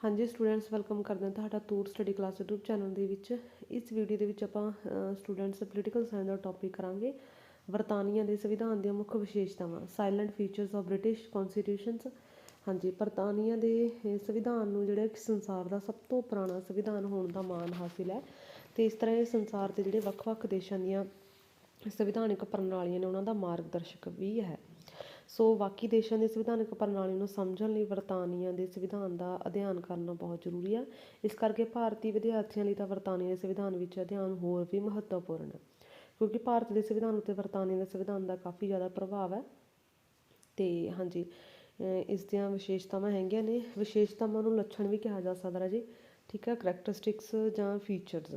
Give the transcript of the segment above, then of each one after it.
ਹਾਂਜੀ students welcome ਕਰਦੇ ਹਾਂ ਤੁਹਾਡਾ ਤੂਰ ਸਟੱਡੀ ਕਲਾਸ YouTube ਚੈਨਲ ਦੇ ਵਿੱਚ। ਇਸ ਵੀਡੀਓ ਦੇ ਵਿੱਚ ਆਪਾਂ ਸਟੂਡੈਂਟਸ ਪੋਲੀਟੀਕਲ ਸਾਇੰਸ ਦਾ ਟੌਪਿਕ ਕਰਾਂਗੇ। ਬਰਤਾਨੀਆ ਦੇ ਸੰਵਿਧਾਨ ਦੀਆਂ ਮੁੱਖ ਵਿਸ਼ੇਸ਼ਤਾਵਾਂ salient features of British constitutions ਹਾਂਜੀ ਬਰਤਾਨੀਆ ਦੇ ਸੰਵਿਧਾਨ ਨੂੰ ਜਿਹੜਾ ਸੰਸਾਰ ਦਾ ਸਭ ਤੋਂ ਪੁਰਾਣਾ ਸੰਵਿਧਾਨ ਹੋਣ ਦਾ ਮਾਣ ਹਾਸਿਲ ਹੈ। ਤੇ ਇਸ ਤਰ੍ਹਾਂ ਇਹ ਸੰਸਾਰ ਦੇ ਜਿਹੜੇ ਵੱਖ-ਵੱਖ ਦੇਸ਼ਾਂ ਦੀਆਂ ਸੰਵਿਧਾਨਿਕ ਪ੍ਰਣਾਲੀਆਂ ਨੇ, ਉਹਨਾਂ ਦਾ ਮਾਰਗਦਰਸ਼ਕ ਵੀ ਹੈ। ਸੋ ਬਾਕੀ ਦੇਸ਼ਾਂ ਦੀ ਸੰਵਿਧਾਨਕ ਪ੍ਰਣਾਲੀ ਨੂੰ ਸਮਝਣ ਲਈ ਬਰਤਾਨੀਆ ਦੇ ਸੰਵਿਧਾਨ ਦਾ ਅਧਿਐਨ ਕਰਨਾ ਬਹੁਤ ਜ਼ਰੂਰੀ ਆ। ਇਸ ਕਰਕੇ ਭਾਰਤੀ ਵਿਦਿਆਰਥੀਆਂ ਲਈ ਤਾਂ ਬਰਤਾਨੀਆ ਦੇ ਸੰਵਿਧਾਨ ਵਿੱਚ ਅਧਿਐਨ ਹੋਰ ਵੀ ਮਹੱਤਵਪੂਰਨ ਹੈ ਕਿਉਂਕਿ ਭਾਰਤ ਦੇ ਸੰਵਿਧਾਨ ਉੱਤੇ ਬਰਤਾਨੀਆ ਦੇ ਸੰਵਿਧਾਨ ਦਾ ਕਾਫੀ ਜ਼ਿਆਦਾ ਪ੍ਰਭਾਵ ਹੈ ਤੇ ਹਾਂਜੀ ਇਸ ਦੀਆਂ ਵਿਸ਼ੇਸ਼ਤਾਵਾਂ ਹੈਗੀਆਂ ਨੇ। ਵਿਸ਼ੇਸ਼ਤਾਵਾਂ ਨੂੰ ਲੱਛਣ ਵੀ ਕਿਹਾ ਜਾ ਸਕਦਾ ਰਾਜੀ ਠੀਕ ਹੈ ਕਰੈਕਟਰਿਸਟਿਕਸ ਜਾਂ ਫੀਚਰਸ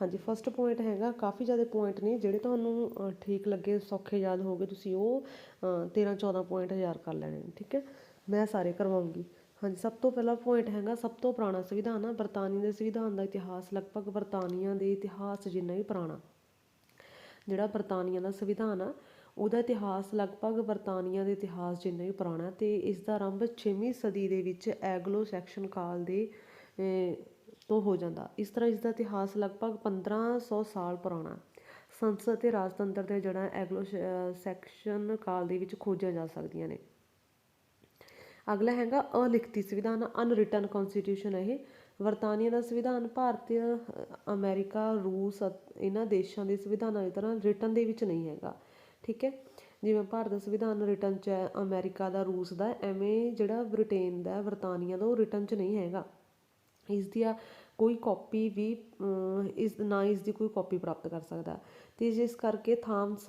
ਹਾਂਜੀ ਫਸਟ ਪੁਆਇੰਟ ਹੈਗਾ, ਕਾਫੀ ਜ਼ਿਆਦਾ ਪੁਆਇੰਟ ਨੇ, ਜਿਹੜੇ ਤੁਹਾਨੂੰ ਠੀਕ ਲੱਗੇ, ਸੌਖੇ ਯਾਦ ਹੋਗੇ, ਤੁਸੀਂ ਉਹ 13 14 ਪੁਆਇੰਟ ਹਜ਼ਾਰ ਕਰ ਲੈਣੇ ਨੇ, ਠੀਕ ਹੈ? ਮੈਂ ਸਾਰੇ ਕਰਵਾਉਂਗੀ। ਹਾਂਜੀ, ਸਭ ਤੋਂ ਪਹਿਲਾ ਪੁਆਇੰਟ ਹੈਗਾ, ਸਭ ਤੋਂ ਪੁਰਾਣਾ ਸੰਵਿਧਾਨ ਆ ਬਰਤਾਨੀਆ ਦੇ ਸੰਵਿਧਾਨ ਦਾ ਇਤਿਹਾਸ, ਲਗਭਗ ਬਰਤਾਨੀਆ ਦੇ ਇਤਿਹਾਸ ਜਿੰਨਾ ਹੀ ਪੁਰਾਣਾ। ਜਿਹੜਾ ਬਰਤਾਨੀਆ ਦਾ ਸੰਵਿਧਾਨ ਆ, ਉਹਦਾ ਇਤਿਹਾਸ ਲਗਭਗ ਬਰਤਾਨੀਆ ਦੇ ਇਤਿਹਾਸ ਜਿੰਨਾ ਹੀ ਪੁਰਾਣਾ, ਤੇ ਇਸ ਦਾ ਆਰੰਭ 6ਵੀਂ ਸਦੀ ਦੇ ਵਿੱਚ ਐਗਲੋ ਸੈਕਸ਼ਨ ਕਾਲ ਦੇ ਤੋਂ ਹੋ ਜਾਂਦਾ। ਇਸ ਤਰ੍ਹਾਂ ਇਸ ਦਾ ਇਤਿਹਾਸ ਲਗਭਗ 1500 ਸਾਲ ਪੁਰਾਣਾ ਸੰਸਦ ਅਤੇ ਰਾਜਤੰਤਰ ਦੇ ਜੜ੍ਹਾਂ ਐਗਲੋ ਸੈਕਸ਼ਨ ਕਾਲ ਦੇ ਵਿੱਚ ਖੋਜੀਆਂ ਜਾ ਸਕਦੀਆਂ ਨੇ। ਅਗਲਾ ਹੈਗਾ ਅਲਿਖਤੀ ਸੰਵਿਧਾਨ ਅਨਰਿਟਨ ਕਨਸਟੀਟਿਊਸ਼ਨ ਇਹ। ਵਰਤਾਨੀਆ ਦਾ ਸੰਵਿਧਾਨ ਭਾਰਤੀ ਅ, ਅਮਰੀਕਾ ਰੂਸ ਇਹਨਾਂ ਦੇਸ਼ਾਂ ਦੇ ਸੰਵਿਧਾਨਾਂ ਦੀ ਤਰ੍ਹਾਂ ਰਿਟਨ ਦੇ ਵਿੱਚ ਨਹੀਂ ਹੈਗਾ। ਠੀਕ ਹੈ? ਜਿਵੇਂ ਭਾਰਤ ਦਾ ਸੰਵਿਧਾਨ ਰਿਟਨ ਚ ਹੈ ਅਮਰੀਕਾ ਦਾ ਰੂਸ ਦਾ ਐਵੇਂ ਜਿਹੜਾ ਬ੍ਰਿਟੇਨ ਦਾ ਵਰਤਾਨੀਆ ਦਾ ਉਹ ਰਿਟਨ ਚ ਨਹੀਂ ਹੈਗਾ। ਇਸ ਦੀ ਕੋਈ ਕਾਪੀ ਵੀ ਇਸ, ਨਾ ਇਸ ਦੀ ਕੋਈ ਕਾਪੀ ਪ੍ਰਾਪਤ ਕਰ ਸਕਦਾ। ਤੇ ਜਿਸ ਕਰਕੇ ਥਾਮਸ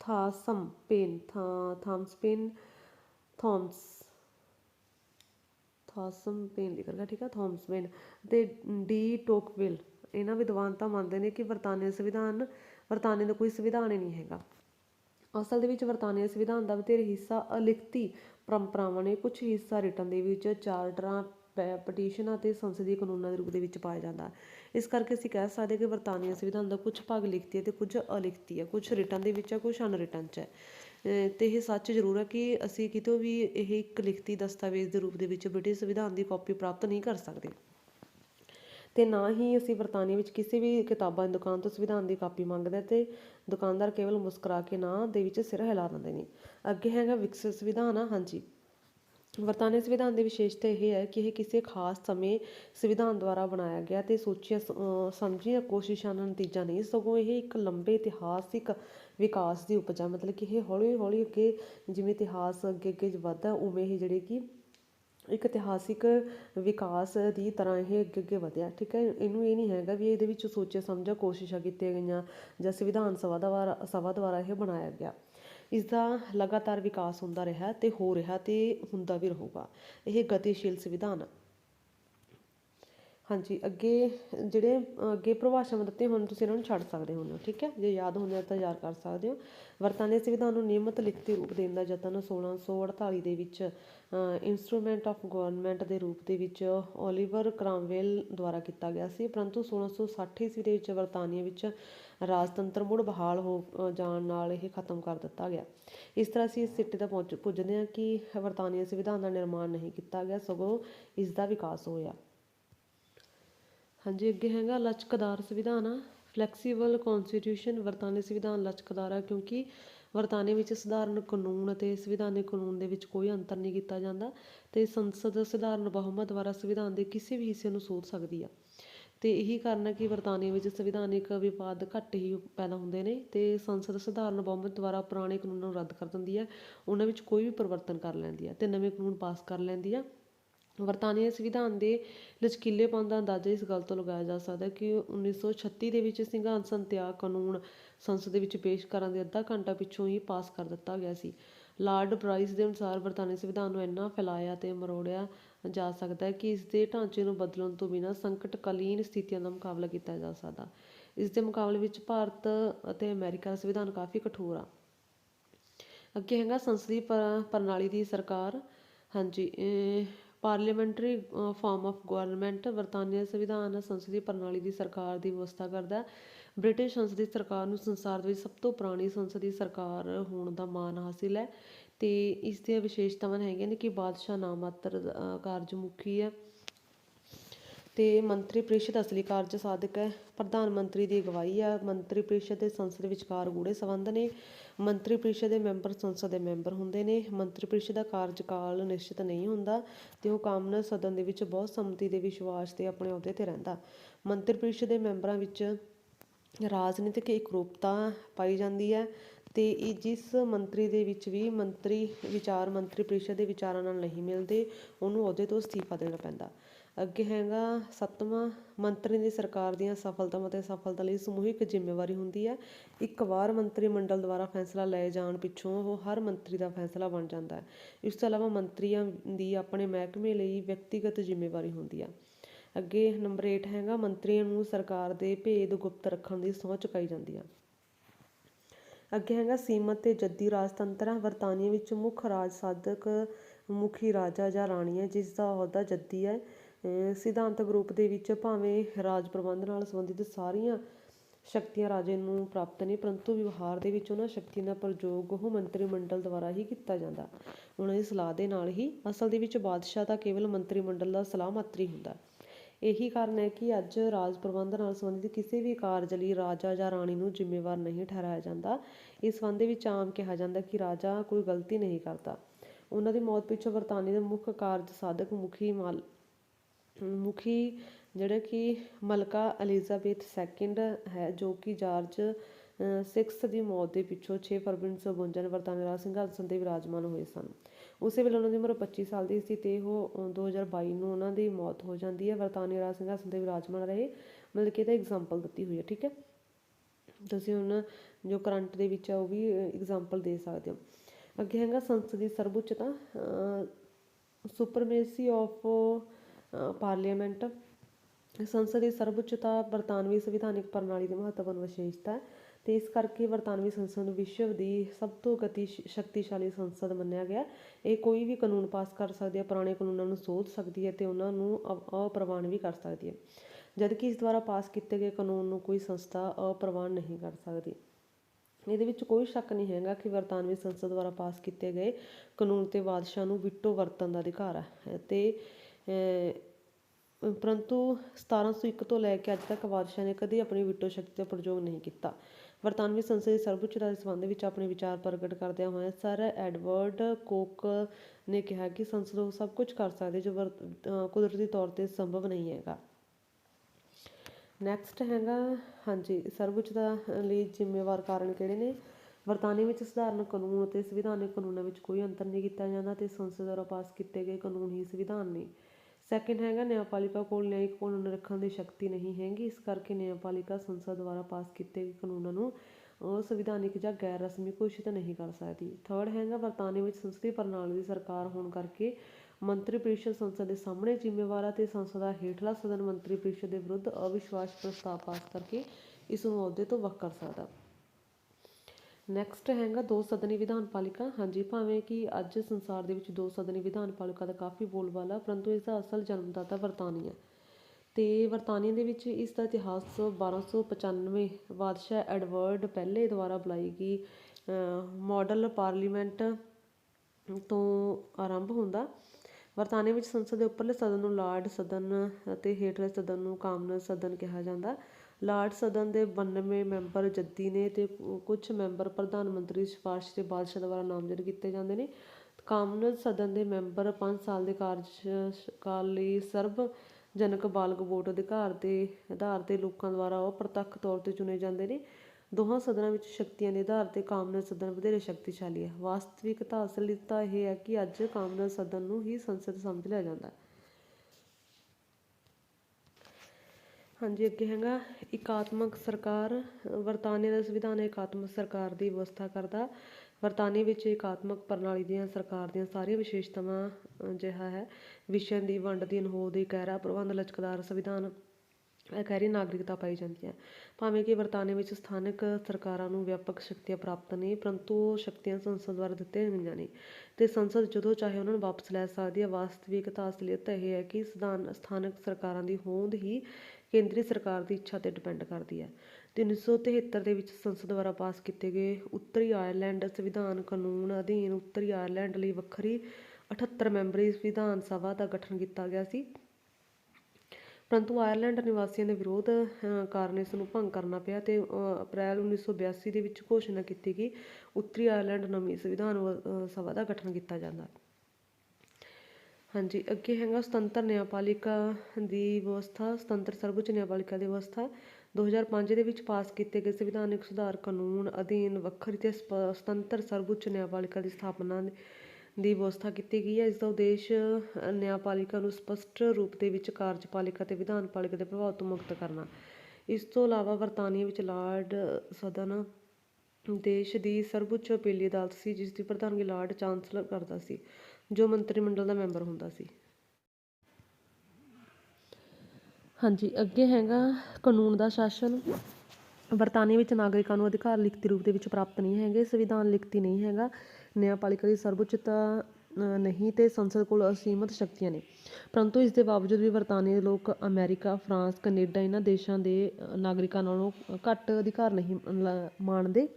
ਥਾਸਮ ਪੇਨ, ਥਾ, ਥਾਮਸ ਪੇਨ, ਥੋਮਸ, ਥਾਸਮ ਪੇਨ ਲਿਖ ਰਿਹਾ ਠੀਕ ਆ, ਥੋਮਸ ਪੇਨ ਤੇ ਡੀ ਟੋਕਵਿਲ, ਇਹਨਾਂ ਵਿਦਵਾਨ ਤਾਂ ਮੰਨਦੇ ਨੇ ਕਿ ਬਰਤਾਨੀਆ ਸੰਵਿਧਾਨ ਬਰਤਾਨੀਆ ਦਾ ਕੋਈ ਸੰਵਿਧਾਨ ਹੀ ਨਹੀਂ ਹੈਗਾ। ਅਸਲ ਦੇ ਵਿੱਚ ਵਰਤਾਨੀ ਸੰਵਿਧਾਨ ਦਾ ਬਥੇਰੇ ਹਿੱਸਾ ਅਲਿਖਤੀ ਪਰੰਪਰਾਵਾਂ ਨੇ ਕੁਝ ਹਿੱਸਾ ਰਿਟਨ ਦੇ ਵਿੱਚ, ਚਾਰਟਰਾਂ ਪਟੀਸ਼ਨਾਂ ਅਤੇ ਸੰਸਦੀ ਕਾਨੂੰਨਾਂ ਦੇ ਰੂਪ ਦੇ ਵਿੱਚ ਪਾਇਆ ਜਾਂਦਾ। ਇਸ ਕਰਕੇ ਅਸੀਂ ਕਹਿ ਸਕਦੇ ਕਿ ਬਰਤਾਨੀਆ ਸੰਵਿਧਾਨ ਦਾ ਕੁਝ ਭਾਗ ਲਿਖਤੀ ਹੈ ਤੇ ਕੁਝ ਅਲਿਖਤੀ ਹੈ। ਕੁਝ ਰਿਟਨ ਦੇ ਵਿੱਚ ਹੈ ਕੁਝ ਅਨਰਿਟਨ ਚ ਹੈ। ਅਹ ਤੇ ਇਹ ਸੱਚ ਜ਼ਰੂਰ ਹੈ ਕਿ ਅਸੀਂ ਕਿਤੋਂ ਵੀ ਇਹ ਇੱਕ ਲਿਖਤੀ ਦਸਤਾਵੇਜ਼ ਦੇ ਰੂਪ ਦੇ ਵਿੱਚ ਬ੍ਰਿਟਿਸ਼ ਸੰਵਿਧਾਨ ਦੀ ਕਾਪੀ ਪ੍ਰਾਪਤ ਨਹੀਂ ਕਰ ਸਕਦੇ। ਤੇ ਨਾ ਹੀ ਅਸੀਂ ਬਰਤਾਨੀਆ ਵਿੱਚ ਕਿਸੇ ਵੀ ਕਿਤਾਬਾਂ ਦੀ ਦੁਕਾਨ ਤੋਂ ਸੰਵਿਧਾਨ ਦੀ ਕਾਪੀ ਮੰਗਦੇ ਤੇ ਦੁਕਾਨਦਾਰ ਕੇਵਲ ਮੁਸਕਰਾ ਕੇ ਨਾ ਦੇ ਵਿੱਚ ਸਿਰ ਹਿਲਾ ਦਿੰਦੇ ਨੇ। ਅੱਗੇ ਹੈਗਾ ਵਿਕਸਿਤ ਸੰਵਿਧਾਨ ਆ ਹਾਂਜੀ। ਬਰਤਾਨੀਆ ਸੰਵਿਧਾਨ ਦੀ ਵਿਸ਼ੇਸ਼ਤਾ ਇਹ ਹੈ ਕਿ ਇਹ ਕਿਸੇ ਖਾਸ ਸਮੇਂ ਸੰਵਿਧਾਨ ਦੁਆਰਾ ਬਣਾਇਆ ਗਿਆ ਤੇ ਸੋਚੀਆਂ ਸਮਝੀਆਂ ਕੋਸ਼ਿਸ਼ਾਂ ਦਾ ਨਤੀਜਾ ਨਹੀਂ, ਸਗੋਂ ਇਹ ਇੱਕ ਲੰਬੇ ਇਤਿਹਾਸਿਕ ਵਿਕਾਸ ਦੀ ਉਪਜ ਹੈ ਮਤਲਬ ਕਿ ਇਹ ਹੌਲੀ ਹੌਲੀ ਅੱਗੇ ਜਿਵੇਂ ਇਤਿਹਾਸ ਅੱਗੇ ਅੱਗੇ ਵੱਧਦਾ, ਉਵੇਂ ਇਹ ਜਿਹੜੇ ਕਿ ਇੱਕ ਇਤਿਹਾਸਿਕ ਵਿਕਾਸ ਦੀ ਤਰ੍ਹਾਂ ਇਹ ਅੱਗੇ ਅੱਗੇ ਵਧਿਆ, ਠੀਕ ਹੈ? ਇਹਨੂੰ ਇਹ ਨਹੀਂ ਹੈਗਾ ਵੀ ਇਹਦੇ ਵਿੱਚ ਸੋਚਿਆ ਸਮਝਿਆ ਕੋਸ਼ਿਸ਼ਾਂ ਕੀਤੀਆਂ ਗਈਆਂ ਜਾਂ ਸੰਵਿਧਾਨ ਸਭਾ ਦੁਆਰਾ ਸਭਾ ਦੁਆਰਾ ਇਹ ਬਣਾਇਆ ਗਿਆ। ਇਸ ਦਾ ਲਗਾਤਾਰ ਵਿਕਾਸ ਹੁੰਦਾ ਰਿਹਾ ਤੇ ਹੋ ਰਿਹਾ ਤੇ ਹੁੰਦਾ ਵੀ ਰਹੂਗਾ। ਇਹ ਗਤੀਸ਼ੀਲ ਸੰਵਿਧਾਨ ਹਾਂਜੀ, ਅੱਗੇ ਜਿਹੜੇ ਅੱਗੇ ਪਰਿਭਾਸ਼ਾਵਾਂ ਦਿੱਤੇ ਹੋਣ, ਤੁਸੀਂ ਇਹਨਾਂ ਨੂੰ ਛੱਡ ਸਕਦੇ ਹੋ ਠੀਕ ਹੈ? ਜੇ ਯਾਦ ਹੁੰਦੇ ਤਾਂ ਯਾਦ ਕਰ ਸਕਦੇ ਹੋ। ਵਰਤਾਨੇ ਸੰਵਿਧਾਨ ਨੂੰ ਨਿਯਮਤ ਲਿਖਤੀ ਰੂਪ ਦੇਣ ਦਾ ਯਤਨ 1648 ਦੇ ਵਿੱਚ ਇਨਸਟਰੂਮੈਂਟ ਆਫ ਗਵਰਨਮੈਂਟ ਦੇ ਰੂਪ ਦੇ ਵਿੱਚ ਓਲੀਵਰ ਕ੍ਰਾਮਵੇਲ ਦੁਆਰਾ ਕੀਤਾ ਗਿਆ ਸੀ। ਪਰੰਤੂ 1660 ਈਸਵੀ ਦੇ ਵਿੱਚ ਵਰਤਾਨੀਆ ਵਿੱਚ ਰਾਜਤੰਤਰ ਮੁੜ ਬਹਾਲ ਹੋ ਜਾਣ ਨਾਲ ਇਹ ਖਤਮ ਕਰ ਦਿੱਤਾ ਗਿਆ। ਇਸ ਤਰ੍ਹਾਂ ਅਸੀਂ ਇਸ ਸਿੱਟੇ ਤੇ ਪਹੁੰਚ ਪੁੱਜਦੇ ਹਾਂ ਕਿ ਵਰਤਾਨੀਆ ਸੰਵਿਧਾਨ ਦਾ ਨਿਰਮਾਣ ਨਹੀਂ ਕੀਤਾ ਗਿਆ, ਸਗੋਂ ਇਸ ਦਾ ਵਿਕਾਸ ਹੋਇਆ। ਹਾਂਜੀ, ਅੱਗੇ ਹੈਗਾ ਲਚਕਦਾਰ ਸੰਵਿਧਾਨ ਆ। ਫਲੈਕਸੀਬਲ ਕਨਸਟੀਟਿਊਸ਼ਨ ਵਰਤਾਨੇ ਸੰਵਿਧਾਨ ਲਚਕਦਾਰ ਆ ਕਿਉਂਕਿ ਵਰਤਾਨੇ ਵਿੱਚ ਸਧਾਰਨ ਕਾਨੂੰਨ ਅਤੇ ਸੰਵਿਧਾਨਿਕ ਕਾਨੂੰਨ ਦੇ ਵਿੱਚ ਕੋਈ ਅੰਤਰ ਨਹੀਂ ਕੀਤਾ ਜਾਂਦਾ ਤੇ ਸੰਸਦ ਸਧਾਰਨ ਬਹੁਮਤ ਦੁਆਰਾ ਸੰਵਿਧਾਨ ਦੇ ਕਿਸੇ ਵੀ ਹਿੱਸੇ ਨੂੰ ਸੋਧ ਸਕਦੀ ਆ। ਤੇ ਇਹੀ ਕਾਰਨ ਹੈ ਕਿ ਵਰਤਾਨੀਆ ਵਿੱਚ ਸੰਵਿਧਾਨਿਕ ਵਿਵਾਦ ਘੱਟ ਹੀ ਪੈਦਾ ਹੁੰਦੇ ਨੇ ਤੇ ਸੰਸਦ ਸਧਾਰਨ ਬਹੁਮਤ ਦੁਆਰਾ ਪੁਰਾਣੇ ਕਾਨੂੰਨਾਂ ਨੂੰ ਰੱਦ ਕਰ ਦਿੰਦੀ ਹੈ ਉਹਨਾਂ ਵਿੱਚ ਕੋਈ ਵੀ ਪਰਿਵਰਤਨ ਕਰ ਲੈਂਦੀ ਹੈ ਤੇ ਨਵੇਂ ਕਾਨੂੰਨ ਪਾਸ ਕਰ ਲੈਂਦੀ ਆ। ਬਰਤਾਨੀਆ ਸੰਵਿਧਾਨ ਦੇ ਲਚਕੀਲੇਪਣ ਦਾ ਅੰਦਾਜ਼ਾ ਇਸ ਗੱਲ ਤੋਂ ਲਗਾਇਆ ਜਾ ਸਕਦਾ ਹੈ ਕਿ 1936 ਦੇ ਵਿੱਚ ਸਿੰਘਾਸਨ ਤਿਆਗ ਕਾਨੂੰਨ ਸੰਸਦ ਦੇ ਵਿੱਚ ਪੇਸ਼ ਕਰਨ ਦੇ ਅੱਧਾ ਘੰਟਾ ਪਿੱਛੋਂ ਹੀ ਪਾਸ ਕਰ ਦਿੱਤਾ ਗਿਆ ਸੀ। ਲਾਰਡ ਬਰਾਈਸ ਦੇ ਅਨੁਸਾਰ ਬਰਤਾਨੀ ਸੰਵਿਧਾਨ ਨੂੰ ਇੰਨਾ ਫੈਲਾਇਆ ਤੇ ਮਰੋੜਿਆ ਜਾ ਸਕਦਾ ਹੈ ਕਿ ਇਸ ਦੇ ਢਾਂਚੇ ਨੂੰ ਬਦਲਣ ਤੋਂ ਬਿਨਾਂ ਸੰਕਟਕਾਲੀਨ ਸਥਿਤੀਆਂ ਦਾ ਮੁਕਾਬਲਾ ਕੀਤਾ ਜਾ ਸਕਦਾ। ਇਸ ਦੇ ਮੁਕਾਬਲੇ ਵਿੱਚ ਭਾਰਤ ਅਤੇ ਅਮਰੀਕਾ ਦਾ ਸੰਵਿਧਾਨ ਕਾਫੀ ਕਠੋਰ ਆ। ਅੱਗੇ ਹੈਗਾ ਸੰਸਦੀ ਪ੍ਰਣਾਲੀ ਦੀ ਸਰਕਾਰ। ਹਾਂਜੀ ਪਾਰਲੀਮੈਂਟਰੀ ਫਾਰਮ ਆਫ ਗਵਰਨਮੈਂਟ ਬਰਤਾਨੀਆ ਸੰਵਿਧਾਨ ਸੰਸਦੀ ਪ੍ਰਣਾਲੀ ਦੀ ਸਰਕਾਰ ਦੀ ਵਿਵਸਥਾ ਕਰਦਾ ਬ੍ਰਿਟਿਸ਼ ਸੰਸਦੀ ਸਰਕਾਰ ਨੂੰ ਸੰਸਾਰ ਦੇ ਵਿੱਚ ਸਭ ਤੋਂ ਪੁਰਾਣੀ ਸੰਸਦੀ ਸਰਕਾਰ ਹੋਣ ਦਾ ਮਾਣ ਹਾਸਿਲ ਹੈ। ਤੇ ਇਸ ਦੀਆਂ ਵਿਸ਼ੇਸ਼ਤਾਵਾਂ ਹੈਗੀਆਂ ਨੇ ਕਿ ਬਾਦਸ਼ਾਹ ਨਾ ਮਾਤਰ ਕਾਰਜਮੁਖੀ ਹੈ। ਤੇ ਮੰਤਰੀ ਪਰਿਸ਼ਦ ਅਸਲੀ ਕਾਰਜ ਸਾਧਕ ਹੈ। ਪ੍ਰਧਾਨ ਮੰਤਰੀ ਦੀ ਅਗਵਾਈ ਆ। ਮੰਤਰੀ ਪਰਿਸ਼ਦ ਤੇ ਸੰਸਦ ਵਿਚਕਾਰ ਗੂੜੇ ਸੰਬੰਧ ਨੇ। ਮੰਤਰੀ ਪਰਿਸ਼ਦ ਦੇ ਮੈਂਬਰ ਸੰਸਦ ਦੇ ਮੈਂਬਰ ਹੁੰਦੇ ਨੇ। ਮੰਤਰੀ ਪਰਿਸ਼ਦ ਦਾ ਕਾਰਜਕਾਲ ਨਿਸ਼ਚਿਤ ਨਹੀਂ ਹੁੰਦਾ ਤੇ ਉਹ ਕਾਮਨ ਸਦਨ ਦੇ ਵਿੱਚ ਬਹੁਤ ਸੰਮਤੀ ਦੇ ਵਿਸ਼ਵਾਸ ਤੇ ਆਪਣੇ ਅਹੁਦੇ ਤੇ ਰਹਿੰਦਾ। ਮੰਤਰੀ ਪਰਿਸ਼ਦ ਦੇ ਮੈਂਬਰਾਂ ਵਿੱਚ ਰਾਜਨੀਤਿਕ ਇਕਰੂਪਤਾ ਪਾਈ ਜਾਂਦੀ ਹੈ ਤੇ ਇਹ ਜਿਸ ਮੰਤਰੀ ਦੇ ਵਿੱਚ ਵੀ ਮੰਤਰੀ ਵਿਚਾਰ ਮੰਤਰੀ ਪਰਿਸ਼ਦ ਦੇ ਵਿਚਾਰਾਂ ਨਾਲ ਨਹੀਂ ਮਿਲਦੇ, ਉਹਨੂੰ ਅਹੁਦੇ ਤੋਂ ਅਸਤੀਫਾ ਦੇਣਾ ਪੈਂਦਾ। ਅੱਗੇ ਹੈਗਾ ਸੱਤਵਾਂ, ਮੰਤਰੀ ਦੀ ਸਰਕਾਰ ਦੀਆਂ ਸਫਲਤਾਵਾਂ ਤੇ ਸਫਲਤਾ ਲਈ ਸਮੂਹਿਕ ਜ਼ਿੰਮੇਵਾਰੀ ਹੁੰਦੀ ਹੈ। ਇੱਕ ਵਾਰ ਮੰਤਰੀ ਮੰਡਲ ਦੁਆਰਾ ਫੈਸਲਾ ਲਏ ਜਾਣ ਪਿੱਛੋਂ ਉਹ ਹਰ ਮੰਤਰੀ ਦਾ ਫੈਸਲਾ ਬਣ ਜਾਂਦਾ ਹੈ। ਇਸ ਤੋਂ ਇਲਾਵਾ ਮੰਤਰੀਆਂ ਦੀ ਆਪਣੇ ਮਹਿਕਮੇ ਲਈ ਵਿਅਕਤੀਗਤ ਜ਼ਿੰਮੇਵਾਰੀ ਹੁੰਦੀ ਹੈ। ਅੱਗੇ ਨੰਬਰ 8 ਹੈਗਾ, ਮੰਤਰੀਆਂ ਨੂੰ ਸਰਕਾਰ ਦੇ ਭੇਦ ਗੁਪਤ ਰੱਖਣ ਦੀ ਸਹੁੰ ਚੁਕਾਈ ਜਾਂਦੀ ਹੈ। ਅੱਗੇ ਹੈਗਾ ਸੀਮਤ ਤੇ ਜੱਦੀ ਰਾਜਤੰਤਰ ਹੈ ਵਰਤਾਨੀਆ ਵਿੱਚ ਮੁੱਖ ਰਾਜ ਸਾਧਕ ਮੁਖੀ ਰਾਜਾ ਜਾਂ ਰਾਣੀ ਹੈ ਜਿਸ ਦਾ ਅਹੁਦਾ ਜੱਦੀ ਹੈ। ਸਿਧਾਂਤਕ ਰੂਪ ਦੇ ਵਿੱਚ ਭਾਵੇਂ ਰਾਜ ਪ੍ਰਬੰਧ ਨਾਲ ਸੰਬੰਧਿਤ ਸਾਰੀਆਂ ਸ਼ਕਤੀਆਂ ਰਾਜੇ ਨੂੰ ਪ੍ਰਾਪਤ ਨੇ, ਪਰੰਤੂ ਵਿਵਹਾਰ ਦੇ ਵਿੱਚ ਉਹਨਾਂ ਸ਼ਕਤੀਆਂ ਦਾ ਪ੍ਰਯੋਗ ਉਹ ਮੰਤਰੀ ਮੰਡਲ ਦੁਆਰਾ ਹੀ ਕੀਤਾ ਜਾਂਦਾ। ਉਹਨਾਂ ਦੀ ਸਲਾਹ ਦੇ ਨਾਲ ਹੀ ਅਸਲ ਦੇ ਵਿੱਚ ਬਾਦਸ਼ਾਹ ਤਾਂ ਕੇਵਲ ਮੰਤਰੀ ਮੰਡਲ ਦਾ ਸਲਾਹ ਮਾਤਰੀ ਹੁੰਦਾ। ਇਹੀ ਕਾਰਨ ਹੈ ਕਿ ਅੱਜ ਰਾਜ ਪ੍ਰਬੰਧ ਨਾਲ ਸੰਬੰਧਿਤ ਕਿਸੇ ਵੀ ਕਾਰਜ ਲਈ ਰਾਜਾ ਜਾਂ ਰਾਣੀ ਨੂੰ ਜ਼ਿੰਮੇਵਾਰ ਨਹੀਂ ਠਹਿਰਾਇਆ ਜਾਂਦਾ। ਇਸ ਸੰਬੰਧ ਵਿੱਚ ਆਮ ਕਿਹਾ ਜਾਂਦਾ ਕਿ ਰਾਜਾ ਕੋਈ ਗਲਤੀ ਨਹੀਂ ਕਰਦਾ। ਉਹਨਾਂ ਦੀ ਮੌਤ ਪਿੱਛੋਂ ਵਰਤਾਨੀ ਦੇ ਮੁੱਖ ਕਾਰਜ ਸਾਧਕ ਮੁਖੀ ਮਲ ਮੁਖੀ ਜਿਹੜਾ ਕਿ ਮਲਕਾ ਐਲਿਜ਼ਾਬੇਥ ਸੈਕਿੰਡ ਹੈ ਜੋ ਕਿ ਜਾਰਜ ਸਿਕਸ ਦੀ ਮੌਤ ਦੇ ਪਿੱਛੋਂ 6 ਫਰਵਰੀ 1952 ਨੂੰ ਵਰਤਾਨੀ ਰਾਜ ਸਿੰਘਾਸਨ ਤੇ ਵਿਰਾਜਮਾਨ ਹੋਏ ਸਨ। ਉਸੇ ਵੇਲੇ ਉਹਨਾਂ ਦੀ ਉਮਰ 25 ਸਾਲ ਦੀ ਸੀ ਤੇ ਉਹ ਅ, 2022 ਨੂੰ ਉਹਨਾਂ ਦੀ ਮੌਤ ਹੋ ਜਾਂਦੀ ਹੈ। ਵਰਤਾਨੀ ਰਾਜ ਸਿੰਘਾਸਨ ਤੇ ਵਿਰਾਜਮਾਨ ਰਹੇ ਮਤਲਬ ਕਿ ਇਹਦਾ ਐਗਜ਼ਾਮਪਲ ਦਿੱਤੀ ਹੋਈ ਹੈ ਠੀਕ ਹੈ? ਤੁਸੀਂ ਹੁਣ ਜੋ ਕਰੰਟ ਦੇ ਵਿੱਚ ਆ ਉਹ ਵੀ ਐਗਜ਼ਾਮਪਲ ਦੇ ਸਕਦੇ ਹੋ। ਅੱਗੇ ਹੈਗਾ ਸੰਸਦ ਦੀ ਸਰਵਉੱਚਤਾ ਸੁਪਰਮੇਸੀ ਆਫ ਪਾਰਲੀਮੈਂਟ ਸੰਸਦ ਦੀ ਸਰਵਉੱਚਤਾ ਬਰਤਾਨਵੀ ਸੰਵਿਧਾਨਿਕ ਪ੍ਰਣਾਲੀ ਦੀ ਮਹੱਤਵਪੂਰਨ ਵਿਸ਼ੇਸ਼ਤਾ ਹੈ ਤੇ ਇਸ ਕਰਕੇ ਬਰਤਾਨਵੀ ਸੰਸਦ ਨੂੰ ਵਿਸ਼ਵ ਦੀ ਸਭ ਤੋਂ ਗਤੀ ਸ਼ਕਤੀਸ਼ਾਲੀ ਸੰਸਦ ਮੰਨਿਆ ਗਿਆ ਇਹ ਕੋਈ ਵੀ ਕਾਨੂੰਨ ਪਾਸ ਕਰ ਸਕਦੀ ਹੈ, ਪੁਰਾਣੇ ਕਾਨੂੰਨਾਂ ਨੂੰ ਸੋਧ ਸਕਦੀ ਹੈ ਤੇ ਉਹਨਾਂ ਨੂੰ ਅ- ਅਪ੍ਰਵਾਨ ਵੀ ਕਰ ਸਕਦੀ ਹੈ। ਜਦਕਿ ਇਸ ਦੁਆਰਾ ਪਾਸ ਕੀਤੇ ਗਏ ਕਾਨੂੰਨ ਨੂੰ ਕੋਈ ਸੰਸਥਾ ਅਪ੍ਰਵਾਨ ਨਹੀਂ ਕਰ ਸਕਦੀ। ਇਹਦੇ ਵਿੱਚ ਕੋਈ ਸ਼ੱਕ ਨਹੀਂ ਹੈਗਾ ਕਿ ਵਰਤਾਨਵੀ ਸੰਸਦ ਦੁਆਰਾ ਪਾਸ ਕੀਤੇ ਗਏ ਕਾਨੂੰਨ ਤੇ ਬਾਦਸ਼ਾਹ ਨੂੰ ਵਿਟੋ ਵਰਤਣ ਦਾ ਅਧਿਕਾਰ ਹੈ। ਤੇ ਪਰੰਤੂ 1701 ਤੋਂ ਲੈ ਕੇ ਅੱਜ ਤੱਕ ਬਾਦਸ਼ਾਹ ਨੇ ਕਦੇ ਆਪਣੀ ਵਿਟੋ ਸ਼ਕਤੀ ਦਾ ਪ੍ਰਯੋਗ ਨਹੀਂ ਕੀਤਾ। ਵਰਤਾਨਵੀ ਸੰਸਦ ਦੀ ਸਰਵਉੱਚਤਾ ਦੇ ਸੰਬੰਧ ਵਿੱਚ ਆਪਣੇ ਵਿਚਾਰ ਪ੍ਰਗਟ ਕਰਦਿਆਂ ਹੋਇਆਂ ਸਰ ਐਡਵਰਡ ਕੋਕ ਨੇ ਕਿਹਾ ਕਿ ਸੰਸਦ ਉਹ ਸਭ ਕੁਝ ਕਰ ਸਕਦੀ ਜੋ ਕੁਦਰਤੀ ਤੌਰ ਤੇ ਸੰਭਵ ਨਹੀਂ ਹੈਗਾ। ਨੈਕਸਟ ਹੈਗਾ, ਹਾਂਜੀ ਸਰਵਉੱਚਤਾ ਲਈ ਜ਼ਿੰਮੇਵਾਰ ਕਾਰਨ ਕਿਹੜੇ ਨੇ? ਵਰਤਾਨੀਆ ਵਿੱਚ ਸਧਾਰਨ ਕਾਨੂੰਨ ਅਤੇ ਸੰਵਿਧਾਨਕ ਕਾਨੂੰਨਾਂ ਵਿੱਚ ਕੋਈ ਅੰਤਰ ਨਹੀਂ ਕੀਤਾ ਜਾਂਦਾ ਤੇ ਸੰਸਦ ਦੁਆਰਾ ਪਾਸ ਕੀਤੇ ਗਏ ਕਾਨੂੰਨ ਹੀ ਸੰਵਿਧਾਨ ਨੇ। ਸੈਕਿੰਡ ਹੈਗਾ ਨਿਆਂਪਾਲਿਕਾ ਕੋਲ ਨਿਆਂਇਕ ਕਾਨੂੰਨ ਰੱਖਣ ਦੀ ਸ਼ਕਤੀ ਨਹੀਂ ਹੈਗੀ। ਇਸ ਕਰਕੇ ਨਿਆਂਪਾਲਿਕਾ ਸੰਸਦ ਦੁਆਰਾ ਪਾਸ ਕੀਤੇ ਗਏ ਕਾਨੂੰਨਾਂ ਨੂੰ ਅਸੰਵਿਧਾਨਿਕ ਜਾਂ ਗੈਰ ਰਸਮੀ ਘੋਸ਼ਿਤ ਨਹੀਂ ਕਰ ਸਕਦੀ। ਥਰਡ ਹੈਗਾ ਵਰਤਾਨੀਆ ਵਿੱਚ ਸੰਸਦੀ ਪ੍ਰਣਾਲੀ ਦੀ ਸਰਕਾਰ ਹੋਣ ਕਰਕੇ ਮੰਤਰੀ ਪਰਿਸ਼ਦ ਸੰਸਦ ਦੇ ਸਾਹਮਣੇ ਜ਼ਿੰਮੇਵਾਰ ਅਤੇ ਸੰਸਦ ਦਾ ਹੇਠਲਾ ਸਦਨ ਮੰਤਰੀ ਪਰਿਸ਼ਦ ਦੇ ਵਿਰੁੱਧ ਅਵਿਸ਼ਵਾਸ ਪ੍ਰਸਤਾਵ ਪਾਸ ਕਰਕੇ ਇਸ ਨੂੰ ਅਹੁਦੇ ਤੋਂ ਵੱਖ ਕਰ ਸਕਦਾ। ਨੈਕਸਟ ਹੈਗਾ ਦੋ ਸਦਨੀ ਵਿਧਾਨ ਪਾਲਿਕਾ। ਹਾਂਜੀ, ਭਾਵੇਂ ਕਿ ਅੱਜ ਸੰਸਾਰ ਦੇ ਵਿੱਚ ਦੋ ਸਦਨੀ ਵਿਧਾਨ ਪਾਲਿਕਾ ਦਾ ਕਾਫੀ ਬੋਲਬਾਲਾ, ਪਰੰਤੂ ਇਸ ਦਾ ਅਸਲ ਜਨਮਦਾਤਾ ਬਰਤਾਨੀਆ ਤੇ ਬਰਤਾਨੀਆ ਦੇ ਵਿੱਚ ਇਸ ਦਾ ਇਤਿਹਾਸ 1295 ਬਾਦਸ਼ਾਹ ਐਡਵਰਡ ਪਹਿਲੇ ਦੁਆਰਾ ਬੁਲਾਈ ਗਈ ਮਾਡਲ ਪਾਰਲੀਮੈਂਟ ਤੋਂ ਆਰੰਭ ਹੁੰਦਾ। ਬਰਤਾਨੀਆ ਵਿੱਚ ਸੰਸਦ ਦੇ ਉੱਪਰਲੇ ਸਦਨ ਨੂੰ ਲਾਰਡ ਸਦਨ ਅਤੇ ਹੇਠਲੇ ਸਦਨ ਨੂੰ ਕਾਮਨ ਸਦਨ ਕਿਹਾ ਜਾਂਦਾ। ਲਾਡ ਸਦਨ ਦੇ 92 ਮੈਂਬਰ ਜੱਦੀ ਨੇ ਤੇ ਕੁਝ ਮੈਂਬਰ ਪ੍ਰਧਾਨ ਮੰਤਰੀ ਦੀ ਸਿਫਾਰਿਸ਼ ਤੇ ਬਾਦਸ਼ਾਹ ਦੁਆਰਾ ਨਾਮਜ਼ਦ ਕੀਤੇ ਜਾਂਦੇ ਨੇ। ਕਾਮਨ ਸਦਨ ਦੇ ਮੈਂਬਰ 5 ਸਾਲ ਦੇ ਕਾਰਜਕਾਲ ਲਈ ਸਰਬ ਜਨਕ ਬਾਲਗ ਵੋਟ ਅਧਿਕਾਰ ਦੇ ਆਧਾਰ ਤੇ ਲੋਕਾਂ ਦੁਆਰਾ ਉਹ ਪ੍ਰਤੱਖ ਤੌਰ ਤੇ ਚੁਣੇ ਜਾਂਦੇ ਨੇ। ਦੋਹਾਂ ਸਦਨਾਂ ਵਿੱਚ ਸ਼ਕਤੀਆਂ ਦੇ ਆਧਾਰ ਤੇ ਕਾਮਨ ਸਦਨ ਵਧੇਰੇ ਸ਼ਕਤੀਸ਼ਾਲੀ ਹੈ। ਵਾਸਤਵਿਕਤਾ ਅਸਲੀਤਾ ਇਹ ਹੈ ਕਿ ਅੱਜ ਕਾਮਨ ਸਦਨ ਨੂੰ ਹੀ ਸੰਸਦ ਸਮਝ ਲਿਆ ਜਾਂਦਾ ਹੈ। ਹਾਂਜੀ, ਅੱਗੇ ਹੈਗਾ, ਇਕਾਤਮਕ ਸਰਕਾਰ ਵਰਤਾਨੀਆ ਦਾ ਸੰਵਿਧਾਨ ਇਕਾਤਮਕ ਸਰਕਾਰ ਦੀ ਵਿਵਸਥਾ ਕਰਦਾ। ਵਰਤਾਨੀਆ ਵਿੱਚ ਇਕਾਤਮਕ ਪ੍ਰਣਾਲੀ ਦੀਆਂ ਸਰਕਾਰ ਦੀਆਂ ਸਾਰੀਆਂ ਵਿਸ਼ੇਸ਼ਤਾਵਾਂ ਜਿਹਾ ਹੈ। ਵਿਸ਼ਿਆਂ ਦੀ ਵੰਡ ਦੀ ਅਨਹੋਦ ਦੀ ਗਹਿਰਾ ਪ੍ਰਬੰਧ, ਲਚਕਦਾਰ ਸੰਵਿਧਾਨ ਕਹਿਰੀ ਨਾਗਰਿਕਤਾ ਪਾਈ ਜਾਂਦੀ ਹੈ। ਭਾਵੇਂ ਕਿ ਵਰਤਾਨੀਆ ਵਿੱਚ ਸਥਾਨਕ ਸਰਕਾਰਾਂ ਨੂੰ ਵਿਆਪਕ ਸ਼ਕਤੀਆਂ ਪ੍ਰਾਪਤ ਨੇ ਪਰੰਤੂ ਉਹ ਸ਼ਕਤੀਆਂ ਸੰਸਦ ਦੁਆਰਾ ਦਿੱਤੀਆਂ ਗਈਆਂ ਨੇ। ਤੇ ਸੰਸਦ ਜਦੋਂ ਚਾਹੇ ਉਹਨਾਂ ਨੂੰ ਵਾਪਸ ਲੈ ਸਕਦੀ ਹੈ, ਵਾਸਤਵਿਕਤਾ ਅਸਲੀਅਤ ਇਹ ਹੈ ਕਿ ਸਥਾਨ ਸਥਾਨਕ ਸਰਕਾਰਾਂ ਦੀ ਹੋਂਦ ਹੀ ਕੇਂਦਰੀ ਸਰਕਾਰ ਦੀ ਇੱਛਾ ਤੇ ਡਿਪੈਂਡ ਕਰਦੀ ਹੈ। ਤੇ 1973 ਦੇ ਵਿੱਚ ਸੰਸਦ ਦੁਆਰਾ ਪਾਸ ਕੀਤੇ ਗਏ ਉੱਤਰੀ ਆਇਰਲੈਂਡ ਸੰਵਿਧਾਨ ਕਾਨੂੰਨ ਅਧੀਨ ਉੱਤਰੀ ਆਇਰਲੈਂਡ ਲਈ ਵੱਖਰੀ 78 ਮੈਂਬਰੀ ਵਿਧਾਨ ਸਭਾ ਦਾ ਗਠਨ ਕੀਤਾ ਗਿਆ ਸੀ। ਪਰੰਤੂ ਆਇਰਲੈਂਡ ਨਿਵਾਸੀਆਂ ਦੇ ਵਿਰੋਧ ਕਾਰਨ ਇਸ ਨੂੰ ਭੰਗ ਕਰਨਾ ਪਿਆ ਤੇ ਅ, ਅਪ੍ਰੈਲ 1982 ਦੇ ਵਿੱਚ ਘੋਸ਼ਣਾ ਕੀਤੀ ਗਈ। ਉੱਤਰੀ ਆਇਰਲੈਂਡ ਨਵੀਂ ਸੰਵਿਧਾਨ ਸਭਾ ਦਾ ਗਠਨ ਕੀਤਾ ਜਾਂਦਾ। ਹਾਂਜੀ ਅੱਗੇ ਹੈਗਾ ਸੁਤੰਤਰ ਨਿਆਂਪਾਲਿਕਾ ਦੀ ਵਿਵਸਥਾ ਸੁਤੰਤਰ ਸਰਵਉੱਚ ਨਿਆਂਪਾਲਿਕਾ ਦੀ ਵਿਵਸਥਾ। 2005 ਦੇ ਵਿੱਚ ਪਾਸ ਕੀਤੇ ਗਏ ਸੰਵਿਧਾਨਕ ਸੁਧਾਰ ਕਾਨੂੰਨ ਅਧੀਨ ਵੱਖਰੀ ਤੇ ਸੁਤੰਤਰ ਸਰਵਉੱਚ ਨਿਆਂਪਾਲਿਕਾ ਦੀ ਸਥਾਪਨਾ ਦੀ ਵਿਵਸਥਾ ਕੀਤੀ ਗਈ ਹੈ। ਇਸ ਦਾ ਉਦੇਸ਼ ਅ, ਨਿਆਂਪਾਲਿਕਾ ਨੂੰ ਸਪਸ਼ਟ ਰੂਪ ਦੇ ਵਿੱਚ ਕਾਰਜਪਾਲਿਕਾ ਤੇ ਵਿਧਾਨਪਾਲਿਕਾ ਦੇ ਪ੍ਰਭਾਵ ਤੋਂ ਮੁਕਤ ਕਰਨਾ। ਇਸ ਤੋਂ ਇਲਾਵਾ ਵਰਤਾਨੀਆ ਵਿੱਚ ਲਾਰਡ ਸਦਨ ਦੇਸ਼ ਦੀ ਸਰਵਉੱਚ ਅਪੀਲੀ ਅਦਾਲਤ ਸੀ ਜਿਸ ਦੀ ਪ੍ਰਧਾਨਗੀ ਲਾਰਡ ਚਾਂਸਲਰ ਕਰਦਾ ਸੀ। ਜੋ ਮੰਤਰੀ ਮੰਡਲ ਦਾ ਮੈਂਬਰ ਹੁੰਦਾ ਸੀ। ਹਾਂਜੀ, ਅੱਗੇ ਹੈਗਾ ਕਾਨੂੰਨ ਦਾ ਸ਼ਾਸਨ। ਬਰਤਾਨੀਆ ਵਿੱਚ ਨਾਗਰਿਕਾਂ ਨੂੰ ਅਧਿਕਾਰ ਲਿਖਤੀ ਰੂਪ ਦੇ ਵਿੱਚ ਪ੍ਰਾਪਤ ਨਹੀਂ ਹੈਗੇ, ਸੰਵਿਧਾਨ ਲਿਖਤੀ ਨਹੀਂ ਹੈਗਾ, ਨਿਆਂਪਾਲਿਕਾ ਦੀ ਸਰਵਉੱਚਤਾ ਨਹੀਂ ਤੇ ਸੰਸਦ ਕੋਲ ਅਸੀਮਤ ਸ਼ਕਤੀਆਂ ਨੇ। ਪਰੰਤੂ ਇਸ ਦੇ ਬਾਵਜੂਦ ਵੀ ਬਰਤਾਨੀਆ ਦੇ ਲੋਕ ਅਮਰੀਕਾ, ਫਰਾਂਸ, ਕੈਨੇਡਾ ਇਹਨਾਂ ਦੇਸ਼ਾਂ ਦੇ ਨਾਗਰਿਕਾਂ ਨਾਲੋਂ ਘੱਟ ਅਧਿਕਾਰ ਨਹੀਂ ਮਾਣਦੇ।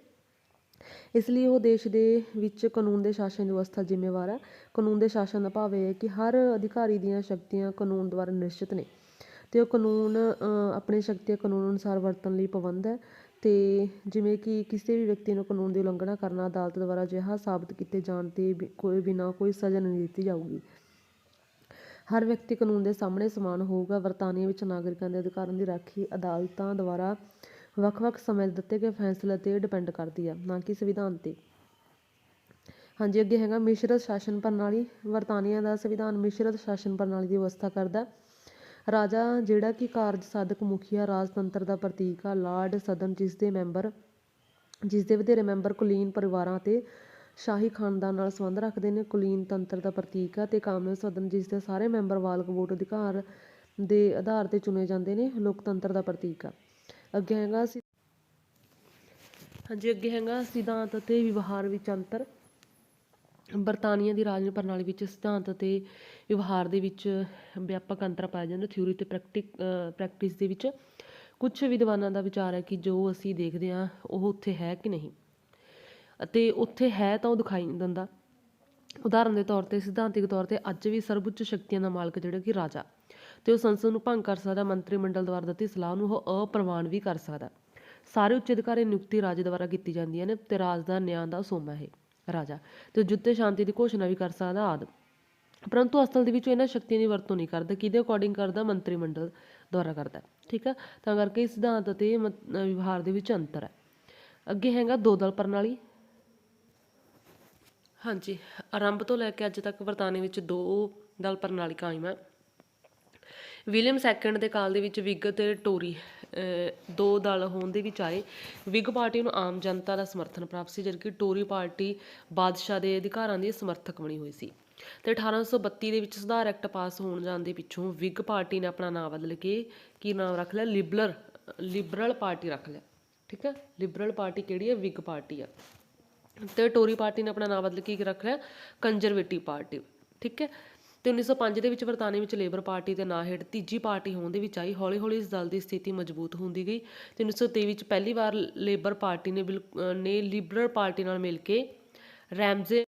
ਇਸ ਲਈ ਉਹ ਦੇਸ਼ ਦੇ ਵਿੱਚ ਕਾਨੂੰਨ ਦੇ ਸ਼ਾਸਨ ਵਿਵਸਥਾ ਜ਼ਿੰਮੇਵਾਰ ਹੈ ਕਾਨੂੰਨ ਦੇ ਸ਼ਾਸਨ ਦਾ ਭਾਵ ਇਹ ਹੈ ਕਿ ਹਰ ਅਧਿਕਾਰੀ ਦੀਆਂ ਸ਼ਕਤੀਆਂ ਕਾਨੂੰਨ ਦੁਆਰਾ ਨਿਸ਼ਚਿਤ ਨੇ ਤੇ ਉਹ ਕਾਨੂੰਨ ਅ, ਆਪਣੀ ਸ਼ਕਤੀਆਂ ਕਾਨੂੰਨ ਅਨੁਸਾਰ ਵਰਤਣ ਲਈ ਪਾਬੰਦ ਹੈ ਤੇ ਜਿਵੇਂ ਕਿ ਕਿਸੇ ਵੀ ਵਿਅਕਤੀ ਨੂੰ ਕਾਨੂੰਨ ਦੀ ਉਲੰਘਣਾ ਕਰਨਾ ਅਦਾਲਤ ਦੁਆਰਾ ਅਜਿਹਾ ਸਾਬਤ ਕੀਤੇ ਜਾਣ ਤੇ ਕੋਈ ਬਿਨਾਂ ਕੋਈ ਸਜ਼ਾ ਨਹੀਂ ਦਿੱਤੀ ਜਾਊਗੀ। ਹਰ ਵਿਅਕਤੀ ਕਾਨੂੰਨ ਦੇ ਸਾਹਮਣੇ ਸਮਾਨ ਹੋਊਗਾ। ਬਰਤਾਨੀਆ ਵਿੱਚ ਨਾਗਰਿਕਾਂ ਦੇ ਅਧਿਕਾਰਾਂ ਦੀ ਰਾਖੀ ਅਦਾਲਤਾਂ ਦੁਆਰਾ ਵੱਖ-ਵੱਖ ਸਮੇਂ ਦੇ ਦਿੱਤੇ ਗਏ ਫੈਸਲੇ ਤੇ ਡਿਪੈਂਡ ਕਰਦੀ ਆ, ਨਾ ਕਿ ਸੰਵਿਧਾਨ ਤੇ। ਹਾਂਜੀ, ਅੱਗੇ ਹੈਗਾ ਮਿਸ਼ਰਤ ਸ਼ਾਸਨ ਪ੍ਰਣਾਲੀ। ਵਰਤਾਨੀਆ ਦਾ ਸੰਵਿਧਾਨ ਮਿਸ਼ਰਤ ਸ਼ਾਸਨ ਪ੍ਰਣਾਲੀ ਦੀ ਵਿਵਸਥਾ ਕਰਦਾ। ਰਾਜਾ ਜਿਹੜਾ ਕਿ ਕਾਰਜ ਸਾਧਕ ਮੁਖੀਆ ਰਾਜਤੰਤਰ ਦਾ ਪ੍ਰਤੀਕ ਆ, ਲਾਰਡ ਸਦਨ, ਜਿਸ ਦੇ ਮੈਂਬਰ, ਜਿਸ ਦੇ ਵਧੇਰੇ ਮੈਂਬਰ ਕੁਲੀਨ ਪਰਿਵਾਰਾਂ ਤੇ ਸ਼ਾਹੀ ਖਾਨਦਾਨ ਨਾਲ ਸੰਬੰਧ ਰੱਖਦੇ ਨੇ। ਕੁਲੀਨ ਤੰਤਰ ਦਾ ਪ੍ਰਤੀਕ ਆ ਤੇ ਕਾਮਨ ਸਦਨ, ਜਿਸ ਦੇ ਸਾਰੇ ਮੈਂਬਰ ਵਾਲਕ ਵੋਟ ਅਧਿਕਾਰ ਦੇ ਆਧਾਰ ਤੇ ਚੁਣੇ ਜਾਂਦੇ ਨੇ, ਲੋਕਤੰਤਰ ਦਾ ਪ੍ਰਤੀਕ ਆ। ਅੱਗੇ ਹੈਗਾ ਸੀ। ਹਾਂਜੀ, ਅੱਗੇ ਹੈਗਾ ਸਿਧਾਂਤ ਅਤੇ ਵਿਵਹਾਰ ਵਿੱਚ ਅੰਤਰ। ਬਰਤਾਨੀਆ ਦੀ ਰਾਜਨੀਤੀ ਪ੍ਰਣਾਲੀ ਵਿੱਚ ਸਿਧਾਂਤ ਅਤੇ ਵਿਵਹਾਰ ਦੇ ਵਿੱਚ ਵਿਆਪਕ ਅੰਤਰ ਪਾਇਆ ਜਾਂਦਾ। ਥਿਊਰੀ ਤੇ ਪ੍ਰੈਕਟਿਕ ਪ੍ਰੈਕਟਿਸ ਦੇ ਵਿੱਚ ਕੁਝ ਵਿਦਵਾਨਾਂ ਦਾ ਵਿਚਾਰ ਹੈ ਕਿ ਜੋ ਅਸੀਂ ਦੇਖਦੇ ਹਾਂ, ਉਹ ਉੱਥੇ ਹੈ ਕਿ ਨਹੀਂ। ਅਤੇ ਉੱਥੇ ਹੈ ਤਾਂ ਉਹ ਦਿਖਾਈ ਨਹੀਂ ਦਿੰਦਾ। ਉਦਾਹਰਨ ਦੇ ਤੌਰ ਤੇ, ਸਿਧਾਂਤਿਕ ਤੌਰ ਤੇ ਅੱਜ ਵੀ ਸਰਵਉੱਚ ਸ਼ਕਤੀਆਂ ਦਾ ਮਾਲਕ ਜਿਹੜਾ ਕਿ ਰਾਜਾ ਤੇ ਉਹ ਸੰਸਦ ਨੂੰ ਭੰਗ ਕਰ ਸਕਦਾ, ਮੰਤਰੀ ਮੰਡਲ ਦੁਆਰਾ ਦਿੱਤੀ ਸਲਾਹ ਨੂੰ, ਉਹ ਅਪ੍ਰਵਾਨ ਵੀ ਕਰ ਸਕਦਾ। ਸਾਰੇ ਉੱਚ ਅਧਿਕਾਰੀ ਨਿਯੁਕਤੀ ਰਾਜੇ ਦੁਆਰਾ ਕੀਤੀ ਜਾਂਦੀਆਂ ਨੇ, ਤੇ ਰਾਜ ਦਾ ਨਿਆਂ ਦਾ ਸੋਮਾ ਹੈ ਰਾਜਾ। ਤੇ ਜੁੱਤੇ ਸ਼ਾਂਤੀ ਦੀ ਘੋਸ਼ਣਾ ਵੀ ਕਰ ਸਕਦਾ, ਆਦਿ। ਪਰੰਤੂ ਅਸਲ ਦੇ ਵਿੱਚ ਇਹਨਾਂ ਸ਼ਕਤੀਆਂ ਦੀ ਵਰਤੋਂ ਨਹੀਂ ਕਰਦਾ, ਕਿਹਦੇ ਅਕੋਰਡਿੰਗ ਕਰਦਾ, ਮੰਤਰੀ ਮੰਡਲ ਦੁਆਰਾ ਕਰਦਾ, ਠੀਕ ਹੈ? ਤਾਂ ਕਰਕੇ ਇਸ ਸਿਧਾਂਤ ਅਤੇ ਵਿਵਹਾਰ ਦੇ ਵਿੱਚ ਅੰਤਰ ਹੈ। ਅੱਗੇ ਹੈਗਾ ਦੋ ਦਲ ਪ੍ਰਣਾਲੀ। ਹਾਂਜੀ, ਆਰੰਭ ਤੋਂ ਲੈ ਕੇ ਅੱਜ ਤੱਕ ਵਰਤਾਨੇ ਵਿੱਚ ਦੋ ਦਲ ਪ੍ਰਣਾਲੀ ਕਾਇਮ ਹੈ। ਵਿਲੀਅਮ ਸੈਕੰਡ ਦੇ ਕਾਲ ਦੇ ਵਿੱਚ ਵਿਗ ਤੇ ਟੋਰੀ ਦੋ ਦਲ ਹੋਣ ਦੇ ਵਿੱਚ ਆਏ। ਵਿਗ ਪਾਰਟੀ ਨੂੰ ਆਮ ਜਨਤਾ ਦਾ ਸਮਰਥਨ ਪ੍ਰਾਪਤ ਸੀ, ਜਦਕਿ ਟੋਰੀ ਪਾਰਟੀ ਬਾਦਸ਼ਾਹ ਦੇ ਅਧਿਕਾਰਾਂ ਦੀ ਸਮਰਥਕ ਬਣੀ ਹੋਈ ਸੀ। ਤੇ 1832 ਦੇ ਵਿੱਚ ਸੁਧਾਰ ਐਕਟ ਪਾਸ ਹੋਣ ਜਾਣ ਦੇ ਪਿੱਛੋਂ ਵਿਗ ਪਾਰਟੀ ਨੇ ਆਪਣਾ ਨਾਮ ਬਦਲ ਕੇ ਕੀ ਨਾਮ ਰੱਖ ਲਿਆ? ਲਿਬਰਲ ਲਿਬਰਲ ਪਾਰਟੀ ਰੱਖ ਲਿਆ। ਠੀਕ ਹੈ? ਲਿਬਰਲ ਪਾਰਟੀ ਕਿਹੜੀ ਹੈ? ਵਿਗ ਪਾਰਟੀ ਆ। ਤੇ ਟੋਰੀ ਪਾਰਟੀ ਨੇ ਆਪਣਾ ਨਾਮ ਬਦਲ ਕੇ ਕੀ ਰੱਖ ਲਿਆ? Conservative party. ਠੀਕ ਹੈ? ਤੇ 1905 ਦੇ ਵਿੱਚ ਬਰਤਾਨੀਆ ਵਿੱਚ ਲੇਬਰ ਪਾਰਟੀ ਦੇ ਨਾਂ ਹੇਠ ਤੀਜੀ ਪਾਰਟੀ ਹੋਣ ਦੇ ਵਿੱਚ ਆਈ। ਹੌਲੀ-ਹੌਲੀ ਇਸ ਦਲ ਦੀ ਸਥਿਤੀ ਮਜ਼ਬੂਤ ਹੁੰਦੀ ਗਈ ਤੇ 1923 ਵਿੱਚ ਪਹਿਲੀ ਵਾਰ ਲੇਬਰ ਪਾਰਟੀ ਨੇ ਬਿਲ- ਨੇ ਲਿਬਰਲ ਪਾਰਟੀ ਨਾਲ ਮਿਲ ਕੇ ਰੈਮਜ਼ੇ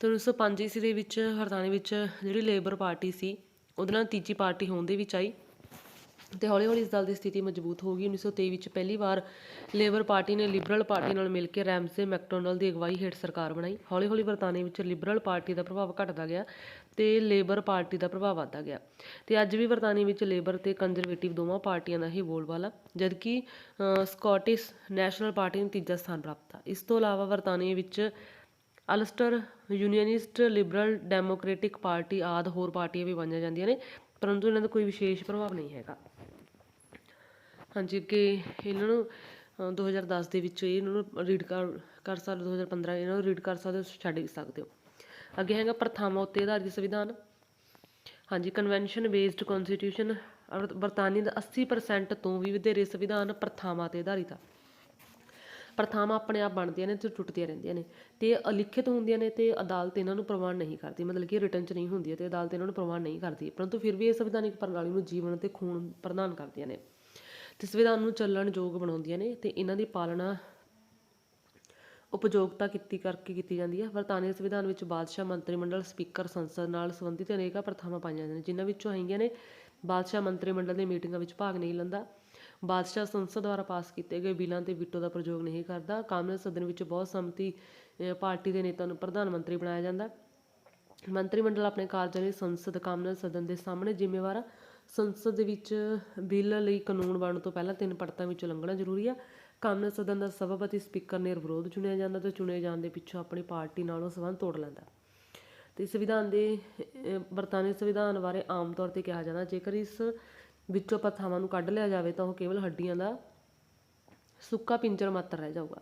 ਤੇ 1905 ਈਸਵੀ ਦੇ ਵਿੱਚ ਹਰਦਾਨੇ ਵਿੱਚ ਜਿਹੜੀ ਲੇਬਰ ਪਾਰਟੀ ਸੀ, ਉਹਦੇ ਨਾਲ ਤੀਜੀ ਪਾਰਟੀ ਹੋਣ ਦੇ ਵਿੱਚ ਆਈ। ਅਤੇ ਹੌਲੀ ਹੌਲੀ ਇਸ ਦਲ ਦੀ ਸਥਿਤੀ ਮਜ਼ਬੂਤ ਹੋ ਗਈ 1923 ਵਿੱਚ ਪਹਿਲੀ ਵਾਰ ਲੇਬਰ ਪਾਰਟੀ ਨੇ ਲਿਬਰਲ ਪਾਰਟੀ ਨਾਲ ਮਿਲ ਕੇ ਰੈਮਸੇ ਮੈਕਡੋਨਲ ਦੀ ਅਗਵਾਈ ਹੇਠ ਸਰਕਾਰ ਬਣਾਈ। ਹੌਲੀ ਹੌਲੀ ਬਰਤਾਨੀਆ ਵਿੱਚ ਲਿਬਰਲ ਪਾਰਟੀ ਦਾ ਪ੍ਰਭਾਵ ਘਟਦਾ ਗਿਆ ਤੇ ਲੇਬਰ ਪਾਰਟੀ ਦਾ ਪ੍ਰਭਾਵ ਵੱਧਦਾ ਗਿਆ। ਤੇ ਅੱਜ ਵੀ ਬਰਤਾਨੀਆ ਵਿੱਚ ਲੇਬਰ ਤੇ ਕੰਜ਼ਰਵੇਟਿਵ ਦੋਵਾਂ ਪਾਰਟੀਆਂ ਦਾ ਹੀ ਬੋਲਬਾਲਾ ਜਦਕਿ ਅ, ਸਕਾਟਿਸ਼ ਨੈਸ਼ਨਲ ਪਾਰਟੀ ਨੇ ਤੀਜਾ ਸਥਾਨ ਪ੍ਰਾਪਤ ਆ ਇਸ ਤੋਂ ਇਲਾਵਾ ਬਰਤਾਨੀਆ ਵਿੱਚ Ulster unionist liberal democratic party ਆਦਿ ਹੋਰ ਪਾਰਟੀਆਂ ਵੀ ਬਣੀਆਂ ਜਾਂਦੀਆਂ ਨੇ ਪਰੰਤੂ ਇਹਨਾਂ ਦਾ ਕੋਈ ਵਿਸ਼ੇਸ਼ ਪ੍ਰਭਾਵ ਨਹੀਂ ਹੈਗਾ। ਹਾਂਜੀ ਅੱਗੇ ਇਹਨਾਂ ਨੂੰ ਅ, 2010 ਦੇ ਵਿੱਚ ਇਹਨਾਂ ਨੂੰ ਰੀਡ ਕਰ ਕਰ ਸਕਦੇ 2015 ਇਹਨਾਂ ਨੂੰ ਰੀਡ ਕਰ ਸਕਦੇ ਹੋ ਛੱਡ ਵੀ ਸਕਦੇ ਹੋ। ਅੱਗੇ ਹੈਗਾ ਪ੍ਰਥਾਵਾਂ ਉੱਤੇ ਆਧਾਰਿਤ ਸੰਵਿਧਾਨ। ਹਾਂਜੀ ਕਨਵੈਨਸ਼ਨ ਬੇਸਡ ਕਨਸਟੀਟਿਊਸ਼ਨ ਬਰਤਾਨੀ ਦਾ 80% ਤੋਂ ਵੀ ਵਧੇਰੇ ਸੰਵਿਧਾਨ ਪ੍ਰਥਾਵਾਂ ਤੇ ਆਧਾਰਿਤ ਆ। ਪ੍ਰਥਾਵਾਂ ਆਪਣੇ ਆਪ ਬਣਦੀਆਂ ਨੇ ਤੇ ਟੁੱਟਦੀਆਂ ਰਹਿੰਦੀਆਂ ਨੇ ਤੇ ਅਲਿਖਿਤ ਹੁੰਦੀਆਂ ਨੇ ਤੇ ਅਦਾਲਤ ਇਹਨਾਂ ਨੂੰ ਪ੍ਰਵਾਨ ਨਹੀਂ ਕਰਦੀ। ਮਤਲਬ ਕਿ ਰਿਟਰਨ 'ਚ ਨਹੀਂ ਹੁੰਦੀ ਤੇ ਅਦਾਲਤ ਇਹਨਾਂ ਨੂੰ ਪ੍ਰਵਾਨ ਨਹੀਂ ਕਰਦੀ। ਪਰੰਤੂ ਫਿਰ ਵੀ ਇਹ ਸੰਵਿਧਾਨਿਕ ਪ੍ਰਣਾਲੀ ਨੂੰ ਜੀਵਨ ਤੇ ਖੂਨ ਪ੍ਰਦਾਨ ਕਰਦੀਆਂ ਨੇ। ਤੇ ਸੰਵਿਧਾਨ ਨੂੰ ਚੱਲਣ ਯੋਗ ਬਣਾਉਂਦੀਆਂ ਨੇ ਤੇ ਇਹਨਾਂ ਦੀ ਪਾਲਣਾ ਉਪਯੋਗਤਾ ਕੀਤੀ ਕਰਕੇ ਕੀਤੀ ਜਾਂਦੀ ਹੈ ਬਰਤਾਨੀਆ ਸੰਵਿਧਾਨ ਵਿੱਚ ਬਾਦਸ਼ਾਹ ਮੰਤਰੀ ਮੰਡਲ, ਸਪੀਕਰ ਸੰਸਦ ਨਾਲ ਸੰਬੰਧਿਤ ਅਨੇਕਾਂ ਪ੍ਰਥਾਵਾਂ ਪਾਈਆਂ ਜਾਂਦੀਆਂ ਨੇ, ਜਿਨ੍ਹਾਂ ਵਿੱਚੋਂ ਹੈਗੀਆਂ ਨੇ ਬਾਦਸ਼ਾਹ ਮੰਤਰੀ ਮੰਡਲ ਦੀਆਂ ਮੀਟਿੰਗਾਂ ਵਿੱਚ ਭਾਗ ਨਹੀਂ ਲੈਂਦਾ। ਬਾਦਸ਼ਾਹ ਸੰਸਦ ਦੁਆਰਾ ਪਾਸ ਕੀਤੇ ਗਏ ਬਿੱਲਾਂ ਤੇ ਵੀਟੋ ਦਾ ਪ੍ਰਯੋਗ ਨਹੀਂ ਕਰਦਾ। ਕਾਮਨ ਸਦਨ ਵਿੱਚ ਬਹੁਤ ਸੰਮਤੀ ਪਾਰਟੀ ਦੇ ਨੇਤਾ ਨੂੰ ਪ੍ਰਧਾਨ ਮੰਤਰੀ ਬਣਾਇਆ ਜਾਂਦਾ। ਮੰਤਰੀ ਮੰਡਲ ਆਪਣੇ ਕਾਰਜਾਂ ਲਈ ਸੰਸਦ ਕਾਮਨ ਸਦਨ ਦੇ ਸਾਹਮਣੇ ਜ਼ਿੰਮੇਵਾਰ ਸੰਸਦ ਦੇ ਵਿੱਚ ਬਿੱਲ ਲਈ ਕਾਨੂੰਨ ਬਣਨ ਤੋਂ ਪਹਿਲਾਂ ਤਿੰਨ ਪੜਤਾਂ ਵਿੱਚੋਂ ਲੰਘਣਾ ਜ਼ਰੂਰੀ ਆ। ਕਾਮਨ ਸਦਨ ਦਾ ਸਭਾਪਤੀ ਸਪੀਕਰ ਨਿਰਵਿਰੋਧ ਚੁਣਿਆ ਜਾਂਦਾ ਤੇ ਚੁਣੇ ਜਾਣ ਦੇ ਪਿੱਛੋਂ ਆਪਣੀ ਪਾਰਟੀ ਨਾਲ ਉਹ ਸੰਬੰਧ ਤੋੜ ਲੈਂਦਾ। ਤੇ ਸੰਵਿਧਾਨ ਦੇ ਅਹ, ਬਰਤਾਨੀ ਸੰਵਿਧਾਨ ਬਾਰੇ ਆਮ ਤੌਰ ਤੇ ਕਿਹਾ ਜਾਂਦਾ ਜੇਕਰ ਇਸ ਵਿੱਚੋਂ ਪ੍ਰਥਾਵਾਂ ਨੂੰ ਕੱਢ ਲਿਆ ਜਾਵੇ ਤਾਂ ਉਹ ਕੇਵਲ ਹੱਡੀਆਂ ਦਾ ਸੁੱਕਾ ਪਿੰਜਰ ਮਾਤਰ ਰਹਿ ਜਾਊਗਾ।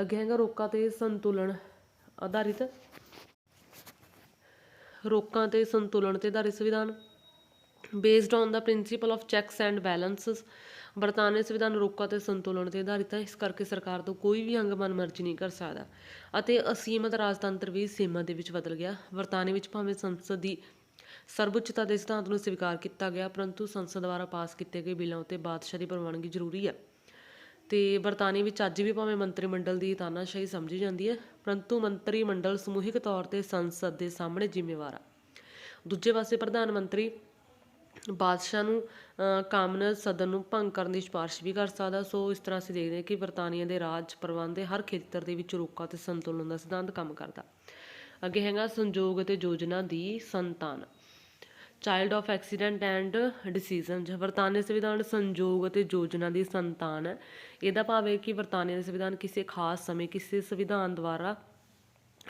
ਅੱਗੇ ਹੈਗਾ ਰੋਕਾਂ ਤੇ ਸੰਤੁਲਨ ਆਧਾਰਿਤ। ਰੋਕਾਂ ਤੇ ਸੰਤੁਲਨ ਤੇ ਆਧਾਰਿਤ ਸੰਵਿਧਾਨ। Based on the principle of checks and balances ਬਰਤਾਨੇ ਸੰਵਿਧਾਨ ਰੋਕਾਂ ਤੇ ਸੰਤੁਲਨ ਤੇ ਆਧਾਰਿਤ ਹੈ। ਇਸ ਕਰਕੇ ਸਰਕਾਰ ਤੋਂ ਕੋਈ ਵੀ ਅੰਗ ਮਨਮਰਜ਼ੀ ਨਹੀਂ ਕਰ ਸਕਦਾ। ਅਤੇ ਅਸੀਮਤ ਰਾਜਤੰਤਰ ਵੀ ਸੀਮਾ ਦੇ ਵਿੱਚ ਬਦਲ ਗਿਆ। ਬਰਤਾਨੇ ਵਿੱਚ ਭਾਵੇਂ ਸੰਸਦ ਦੀ ਸਰਵਉੱਚਤਾ ਦੇ ਸਿਧਾਂਤ ਨੂੰ ਸਵੀਕਾਰ ਕੀਤਾ ਗਿਆ, ਪਰੰਤੂ ਸੰਸਦ ਦੁਆਰਾ ਪਾਸ ਕੀਤੇ ਗਏ ਬਿੱਲਾਂ ਉੱਤੇ ਬਾਦਸ਼ਾਹ ਦੀ ਪ੍ਰਵਾਨਗੀ ਜ਼ਰੂਰੀ ਹੈ। ਤੇ ਬਰਤਾਨੀ ਵਿੱਚ ਅੱਜ ਵੀ ਭਾਵੇਂ ਮੰਤਰੀ ਮੰਡਲ ਦੀ ਤਾਨਾਸ਼ਾਹੀ ਸਮਝੀ ਜਾਂਦੀ ਹੈ, ਪਰੰਤੂ ਮੰਤਰੀ ਮੰਡਲ ਸਮੂਹਿਕ ਤੌਰ ਤੇ ਸੰਸਦ ਦੇ ਸਾਹਮਣੇ ਜ਼ਿੰਮੇਵਾਰ ਆ। ਦੂਜੇ ਪਾਸੇ ਪ੍ਰਧਾਨ ਮੰਤਰੀ ਬਾਦਸ਼ਾਹ ਨੂੰ ਅਹ, ਸਦਨ ਨੂੰ ਭੰਗ ਕਰਨ ਦੀ ਸਿਫਾਰਿਸ਼ ਵੀ ਕਰ ਸਕਦਾ। ਸੋ ਇਸ ਤਰ੍ਹਾਂ ਅਸੀਂ ਦੇਖਦੇ ਹਾਂ ਕਿ ਬਰਤਾਨੀਆ ਦੇ ਰਾਜ ਪ੍ਰਬੰਧ ਦੇ ਹਰ ਖੇਤਰ ਦੇ ਵਿੱਚ ਰੋਕਾ ਤੇ ਸੰਤੁਲਨ ਦਾ ਸਿਧਾਂਤ ਕੰਮ ਕਰਦਾ। ਅੱਗੇ ਹੈਗਾ ਸੰਯੋਗ ਅਤੇ ਯੋਜਨਾ ਦੀ ਸੰਤਾਨ। Child of accident and decision ਵਰਤਾਨੇ ਸੰਵਿਧਾਨ ਸੰਯੋਗ ਅਤੇ ਯੋਜਨਾ ਦੀ ਸੰਤਾਨ ਹੈ। ਇਹਦਾ ਭਾਵ ਹੈ ਕਿ ਵਰਤਾਨੇ ਦਾ ਸੰਵਿਧਾਨ ਕਿਸੇ ਖਾਸ ਸਮੇਂ ਕਿਸੇ ਸੰਵਿਧਾਨ ਦੁਆਰਾ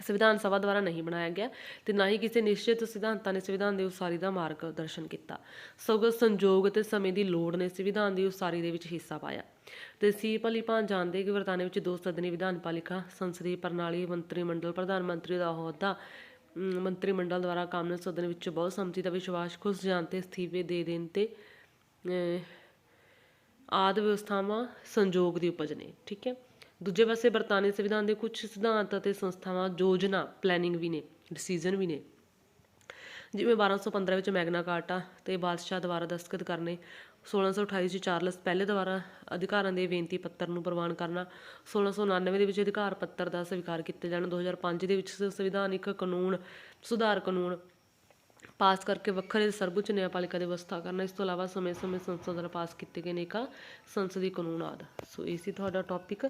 ਸੰਵਿਧਾਨ ਸਭਾ ਦੁਆਰਾ ਨਹੀਂ ਬਣਾਇਆ ਗਿਆ ਤੇ ਨਾ ਹੀ ਕਿਸੇ ਨਿਸ਼ਚਿਤ ਸਿਧਾਂਤਾਂ ਨੇ ਸੰਵਿਧਾਨ ਦੀ ਉਸਾਰੀ ਦਾ ਮਾਰਗਦਰਸ਼ਨ ਕੀਤਾ। ਸਗੋਂ ਸੰਜੋਗ ਅਤੇ ਸਮੇਂ ਦੀ ਲੋੜ ਨੇ ਸੰਵਿਧਾਨ ਦੀ ਉਸਾਰੀ ਦੇ ਵਿੱਚ ਹਿੱਸਾ ਪਾਇਆ। ਤੇ ਸੀ ਭਲੀ ਭਾਂ ਜਾਣਦੇ ਕਿ ਵਰਤਾਨੇ ਵਿੱਚ ਦੋ ਸਦਨੀ ਵਿਧਾਨ ਪਾਲਿਕਾ ਸੰਸਦੀ ਪ੍ਰਣਾਲੀ ਮੰਤਰੀ ਮੰਡਲ ਪ੍ਰਧਾਨ ਮੰਤਰੀ ਦਾ ਅਹੁਦਾ ਮੰਤਰੀ ਮੰਡਲ ਦੁਆਰਾ ਕਾਮਨ ਸਦਨ ਵਿੱਚ ਬਹੁਤ ਸੰਮਤੀ ਦਾ ਵਿਸ਼ਵਾਸ ਖੁਸ਼ ਜਾਣ ਤੇ ਅਸਤੀਫੇ ਦੇ ਦੇਣ ਤੇ ਅਹ, ਆਦਿ ਵਿਵਸਥਾਵਾਂ ਸੰਜੋਗ ਦੀ ਉਪਜ ਨੇ ਠੀਕ ਹੈ? ਦੂਜੇ ਪਾਸੇ ਬਰਤਾਨੀ ਸੰਵਿਧਾਨ ਦੇ ਕੁਝ ਸਿਧਾਂਤ ਅਤੇ ਸੰਸਥਾਵਾਂ, ਯੋਜਨਾ ਪਲੈਨਿੰਗ ਵੀ ਨੇ ਡਿਸੀਜਨ ਵੀ ਨੇ। ਜਿਵੇਂ 1215 ਵਿੱਚ ਮੈਗਨਾ ਕਾਰਟਾ ਤੇ ਬਾਦਸ਼ਾਹ ਦੁਆਰਾ ਦਸਤਖਤ ਕਰਨੇ 1628 ਵਿੱਚ ਚਾਰਲਸ ਪਹਿਲੇ ਦੁਆਰਾ ਅਧਿਕਾਰਾਂ ਦੇ ਬੇਨਤੀ ਪੱਤਰ ਨੂੰ ਪ੍ਰਵਾਨ ਕਰਨਾ 1699 ਦੇ ਵਿੱਚ ਅਧਿਕਾਰ ਪੱਤਰ ਦਾ ਸਵੀਕਾਰ ਕੀਤੇ ਜਾਣ 2005 ਦੇ ਵਿੱਚ ਸੰਵਿਧਾਨਿਕ ਕਾਨੂੰਨ, ਸੁਧਾਰ ਕਾਨੂੰਨ ਪਾਸ ਕਰਕੇ ਵੱਖਰੇ ਸਰਵਉੱਚ ਨਿਆਂਪਾਲਿਕਾ ਦੀ ਵਿਵਸਥਾ ਕਰਨਾ, ਇਸ ਤੋਂ ਇਲਾਵਾ ਸਮੇਂ-ਸਮੇਂ ਸੰਸਦ ਦੁਆਰਾ ਪਾਸ ਕੀਤੇ ਗਏ ਨੇਕਾਂ ਸੰਸਦੀ ਕਾਨੂੰਨ ਆਦਿ। ਸੋ ਇਹ ਸੀ ਤੁਹਾਡਾ ਟੌਪਿਕ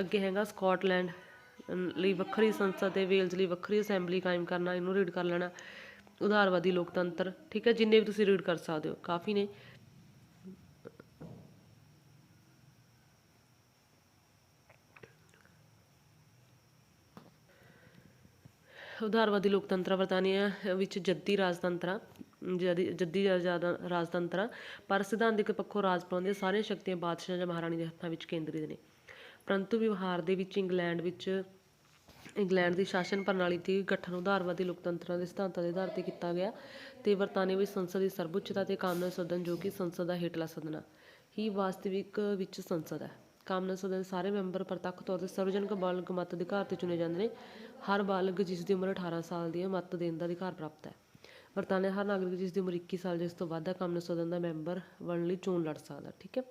ਅੱਗੇ ਹੈਗਾ ਸਕਾਟਲੈਂਡ ਲਈ ਵੱਖਰੀ ਸੰਸਦ ਤੇ ਵੇਲਜ਼ ਲਈ ਵੱਖਰੀ ਅਸੈਂਬਲੀ ਕਾਇਮ ਕਰਨਾ, ਇਹਨੂੰ ਰੀਡ ਕਰ ਲੈਣਾ। ਉਧਾਰਵਾਦੀ ਲੋਕਤੰਤਰ, ਠੀਕ ਹੈ, ਜਿੰਨੇ ਵੀ ਤੁਸੀਂ ਰੀਡ ਕਰ ਸਕਦੇ ਹੋ, ਕਾਫੀ ਨੇ। ਉਧਾਰਵਾਦੀ ਲੋਕਤੰਤਰ ਬਰਤਾਨੀਆ ਵਿੱਚ ਜੱਦੀ ਰਾਜਤੰਤਰਾਂ, ਜਦੀ, ਜੱਦੀ ਰਾਜਤੰਤਰਾਂ, ਪਰ ਸਿਧਾਂਤਿਕ ਪੱਖੋਂ ਰਾਜ ਪਾਉਣ ਸਾਰੀਆਂ ਸ਼ਕਤੀਆਂ ਬਾਦਸ਼ਾਹ ਜਾਂ ਮਹਾਰਾਣੀ ਦੇ ਹੱਥਾਂ ਵਿੱਚ ਕੇਂਦਰਿਤ ਨੇ। ਪਰੰਤੂ ਵਿਵਹਾਰ ਦੇ ਵਿੱਚ ਇੰਗਲੈਂਡ ਵਿੱਚ ਇੰਗਲੈਂਡ ਦੀ ਸ਼ਾਸਨ ਪ੍ਰਣਾਲੀ ਦੀ ਗਠਨ ਉਦਾਰਵਾਦੀ ਲੋਕਤੰਤਰਾਂ ਦੇ ਸਿਧਾਂਤਾਂ ਦੇ ਆਧਾਰ ਤੇ ਕੀਤਾ ਗਿਆ ਤੇ ਬਰਤਾਨੀਆ ਵਿੱਚ ਸੰਸਦ ਦੀ ਸਰਵਉੱਚਤਾ ਤੇ ਕਾਮਨ ਸਦਨ ਜੋ ਕਿ ਸੰਸਦ ਦਾ ਹੇਠਲਾ ਸਦਨ ਆ। ਹੀ ਵਾਸਤਵਿਕ ਵਿੱਚ ਸੰਸਦ ਹੈ। ਕਾਮਨਾ ਸਦਨ ਦੇ ਸਾਰੇ ਮੈਂਬਰ ਪ੍ਰਤੱਖ ਤੌਰ ਤੇ ਸਰਵਜਨਕ ਬਾਲਗ ਮਤ ਅਧਿਕਾਰ ਤੇ ਚੁਣੇ ਜਾਂਦੇ ਨੇ। ਹਰ ਬਾਲਗ ਜਿਸ ਦੀ ਉਮਰ 18 ਸਾਲ ਦੀ ਹੈ, ਮਤ ਦੇਣ ਦਾ ਅਧਿਕਾਰ ਪ੍ਰਾਪਤ ਹੈ। ਬਰਤਾਨੀਆ ਹਰ ਨਾਗਰਿਕ ਜਿਸ ਦੀ ਉਮਰ 21 ਸਾਲ ਜਿਸ ਤੋਂ ਵੱਧ ਹੈ ਕਾਮਨ ਸਦਨ ਦਾ ਮੈਂਬਰ ਬਣਨ ਲਈ ਚੋਣ ਲੜ ਸਕਦਾ, ਠੀਕ ਹੈ?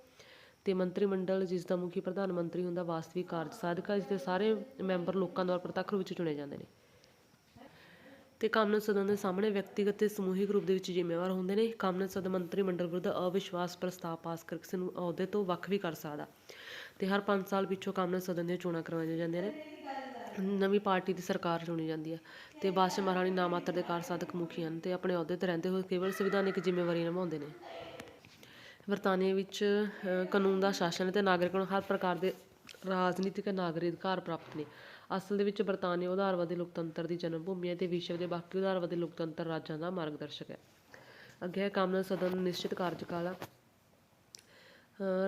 ਤੇ ਮੰਤਰੀ ਮੰਡਲ, ਜਿਸ ਦਾ ਮੁਖੀ ਪ੍ਰਧਾਨ ਮੰਤਰੀ ਹੁੰਦਾ, ਵਾਸਤਵਿਕ ਕਾਰਜ ਸਾਧਕ ਜਿਸ ਦੇ ਸਾਰੇ ਮੈਂਬਰ ਲੋਕਾਂ ਦੁਆਰਾ ਪ੍ਰਤੱਖ ਰੂਪ ਵਿੱਚ ਚੁਣੇ ਜਾਂਦੇ ਨੇ। ਤੇ ਕਾਮਨ ਸਦਨ ਦੇ ਸਾਹਮਣੇ ਵਿਅਕਤੀਗਤ ਤੇ ਸਮੂਹਿਕ ਰੂਪ ਦੇ ਵਿੱਚ ਜ਼ਿੰਮੇਵਾਰ ਹੁੰਦੇ ਨੇ। ਕਾਮਨ ਸਦਨ ਮੰਤਰੀ ਮੰਡਲ ਵਿਰੁੱਧ ਅਵਿਸ਼ਵਾਸ ਪ੍ਰਸਤਾਵ ਪਾਸ ਕਰਕੇ ਕਿਸੇ ਨੂੰ ਅਹੁਦੇ ਤੋਂ ਵੱਖ ਵੀ ਕਰ ਸਕਦਾ। ਤੇ ਹਰ 5 ਸਾਲ ਪਿੱਛੋਂ ਕਾਮਨ ਸਦਨ ਦੀਆਂ ਚੋਣਾਂ ਕਰਵਾਈਆਂ ਜਾਂਦੀਆਂ ਨੇ। ਨਵੀਂ ਪਾਰਟੀ ਦੀ ਸਰਕਾਰ ਚੁਣੀ ਜਾਂਦੀ ਹੈ ਤੇ ਬਾਦਸ਼ਾਹ ਮਹਾਰਾਣੀ ਨਾਮਾਤਰ ਦੇ ਕਾਰ ਸਾਧਕ ਮੁਖੀ ਹਨ ਤੇ ਆਪਣੇ ਅਹੁਦੇ ਤੇ ਰਹਿੰਦੇ ਹੋਏ ਕੇਵਲ ਸੰਵਿਧਾਨਿਕ ਜ਼ਿੰਮੇਵਾਰੀ ਨਿਭਾਉਂਦੇ ਨੇ। ਬਰਤਾਨੀਆ ਵਿੱਚ ਕਾਨੂੰਨ ਦਾ ਸ਼ਾਸਨ ਅਤੇ ਨਾਗਰਿਕਾਂ ਨੂੰ ਹਰ ਪ੍ਰਕਾਰ ਦੇ ਰਾਜਨੀਤਿਕ ਨਾਗਰਿਕ ਅਧਿਕਾਰ ਪ੍ਰਾਪਤ ਨੇ। ਅਸਲ ਦੇ ਵਿੱਚ ਬਰਤਾਨੀਆ ਉਦਾਰਵਾਦੀ ਲੋਕਤੰਤਰ ਦੀ ਜਨਮ ਭੂਮੀ ਹੈ ਤੇ ਵਿਸ਼ਵ ਦੇ ਬਾਕੀ ਉਦਾਰਵਾਦੀ ਲੋਕਤੰਤਰ ਰਾਜਾਂ ਦਾ ਮਾਰਗਦਰਸ਼ਕ ਹੈ। ਅੱਗੇ ਹੈ ਕਾਮਨ ਸਦਨ ਨਿਸ਼ਚਿਤ ਕਾਰਜਕਾਲ।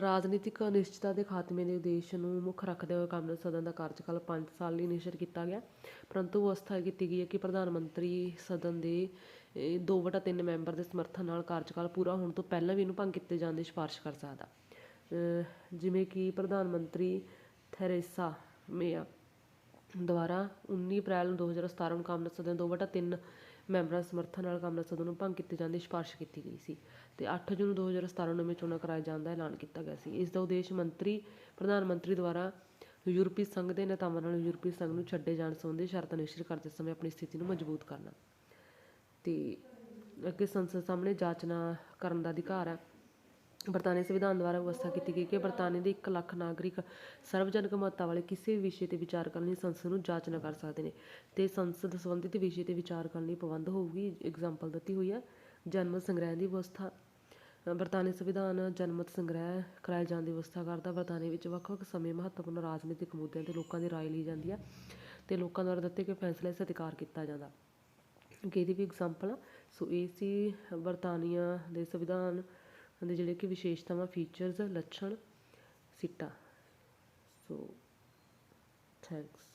ਰਾਜਨੀਤਿਕ ਅਨਿਸ਼ਚਿਤਤਾ ਦੇ ਖਾਤਮੇ ਦੇ ਉਦੇਸ਼ ਨੂੰ ਮੁੱਖ ਰੱਖਦੇ ਹੋਏ ਕਾਮਨ ਸਦਨ ਦਾ ਕਾਰਜਕਾਲ 5 ਸਾਲ ਲਈ ਨਿਸ਼ਚਿਤ ਕੀਤਾ ਗਿਆ। ਪਰੰਤੂ ਵਿਵਸਥਾ ਕੀਤੀ ਗਈ ਹੈ ਕਿ ਪ੍ਰਧਾਨ ਮੰਤਰੀ ਸਦਨ ਦੇ 2/3 ਮੈਂਬਰ ਦੇ ਸਮਰਥਨ ਨਾਲ ਕਾਰਜਕਾਲ ਪੂਰਾ ਹੋਣ ਤੋਂ ਪਹਿਲਾਂ ਵੀ ਇਹਨੂੰ ਭੰਗ ਕੀਤੇ ਜਾਣ ਦੀ ਸਿਫਾਰਿਸ਼ ਕਰ ਸਕਦਾ। ਜਿਵੇਂ ਕਿ ਪ੍ਰਧਾਨ ਮੰਤਰੀ ਥੈਰੇਸਾ ਮੇਆ ਦੁਆਰਾ 19 ਅਪ੍ਰੈਲ ਨੂੰ 2017 ਨੂੰ ਕਾਮਨਾ ਸਦਨ ਦੋ ਵਟਾ ਤਿੰਨ ਮੈਂਬਰਾਂ ਸਮਰਥਨ ਨਾਲ ਕਾਮਨਾ ਸਦਨ ਨੂੰ ਭੰਗ ਕੀਤੇ ਜਾਣ ਦੀ ਸਿਫਾਰਿਸ਼ ਕੀਤੀ ਗਈ ਸੀ ਤੇ 8 ਜੂਨ 2017 ਨੂੰ ਨਵੇਂ ਚੋਣਾਂ ਕਰਾਏ ਜਾਣ ਦਾ ਐਲਾਨ ਕੀਤਾ ਗਿਆ ਸੀ। ਇਸ ਦਾ ਉਦੇਸ਼ ਮੰਤਰੀ, ਪ੍ਰਧਾਨ ਮੰਤਰੀ ਦੁਆਰਾ ਯੂਰਪੀ ਸੰਘ ਦੇ ਨੇਤਾਵਾਂ ਨਾਲ ਯੂਰਪੀ ਸੰਘ ਨੂੰ ਛੱਡੇ ਜਾਣ ਸੰਬੰਧੀ ਸ਼ਰਤਾਂ ਨਿਸ਼ਚਿਤ ਕਰਦੇ ਸਮੇਂ ਆਪਣੀ ਸਥਿਤੀ ਨੂੰ ਮਜ਼ਬੂਤ ਕਰਨਾ। ਤੇ ਅੱਗੇ ਸੰਸਦ ਸਾਹਮਣੇ ਜਾਚਨਾ ਕਰਨ ਦਾ ਅਧਿਕਾਰ ਹੈ। ਬਰਤਾਨੀ ਸੰਵਿਧਾਨ ਦੁਆਰਾ ਵਿਵਸਥਾ ਕੀਤੀ ਗਈ ਕਿ ਬਰਤਾਨੀ ਦੇ 1 ਲੱਖ ਨਾਗਰਿਕ ਸਰਵਜਨਕ ਮਹੱਤਤਾ ਵਾਲੇ ਕਿਸੇ ਵੀ ਵਿਸ਼ੇ ਤੇ ਵਿਚਾਰ ਕਰਨ ਲਈ ਸੰਸਦ ਨੂੰ ਜਾਂਚ ਨਾ ਕਰ ਸਕਦੇ ਨੇ ਤੇ ਸੰਸਦ ਸੰਬੰਧਿਤ ਵਿਸ਼ੇ ਤੇ ਵਿਚਾਰ ਕਰਨ ਲਈ ਪਾਬੰਦ ਹੋਊਗੀ ਐਗਜ਼ਾਮਪਲ ਦਿੱਤੀ ਹੋਈ ਹੈ, ਜਨਮਤ ਸੰਗ੍ਰਹਿ ਦੀ ਵਿਵਸਥਾ। ਬਰਤਾਨੀ ਸੰਵਿਧਾਨ ਜਨਮਤ ਸੰਗ੍ਰਹਿ ਕਰਾਏ ਜਾਣ ਦੀ ਵਿਵਸਥਾ ਕਰਦਾ ਬਰਤਾਨੀ ਵਿੱਚ ਵੱਖ-ਵੱਖ ਸਮੇਂ ਮਹੱਤਵਪੂਰਨ ਰਾਜਨੀਤਿਕ ਮੁੱਦਿਆਂ ਤੇ ਲੋਕਾਂ ਦੀ ਰਾਏ ਲਈ ਜਾਂਦੀ ਹੈ ਤੇ ਲੋਕਾਂ ਦੁਆਰਾ ਦਿੱਤੇ ਗਏ ਫੈਸਲੇ ਸਤਿਕਾਰ ਕੀਤਾ ਜਾਂਦਾ। ਕਿ ਇਹਦੀ ਵੀ ਐਗਜ਼ਾਮਪਲ ਆ। ਸੋ ਇਹ ਸੀ ਬਰਤਾਨੀਆ ਦੇ ਸੰਵਿਧਾਨ ਦੇ ਜਿਹੜੇ ਕਿ ਵਿਸ਼ੇਸ਼ਤਾਵਾਂ ਫੀਚਰਸ ਲੱਛਣ ਸਿੱਟਾ। So thanks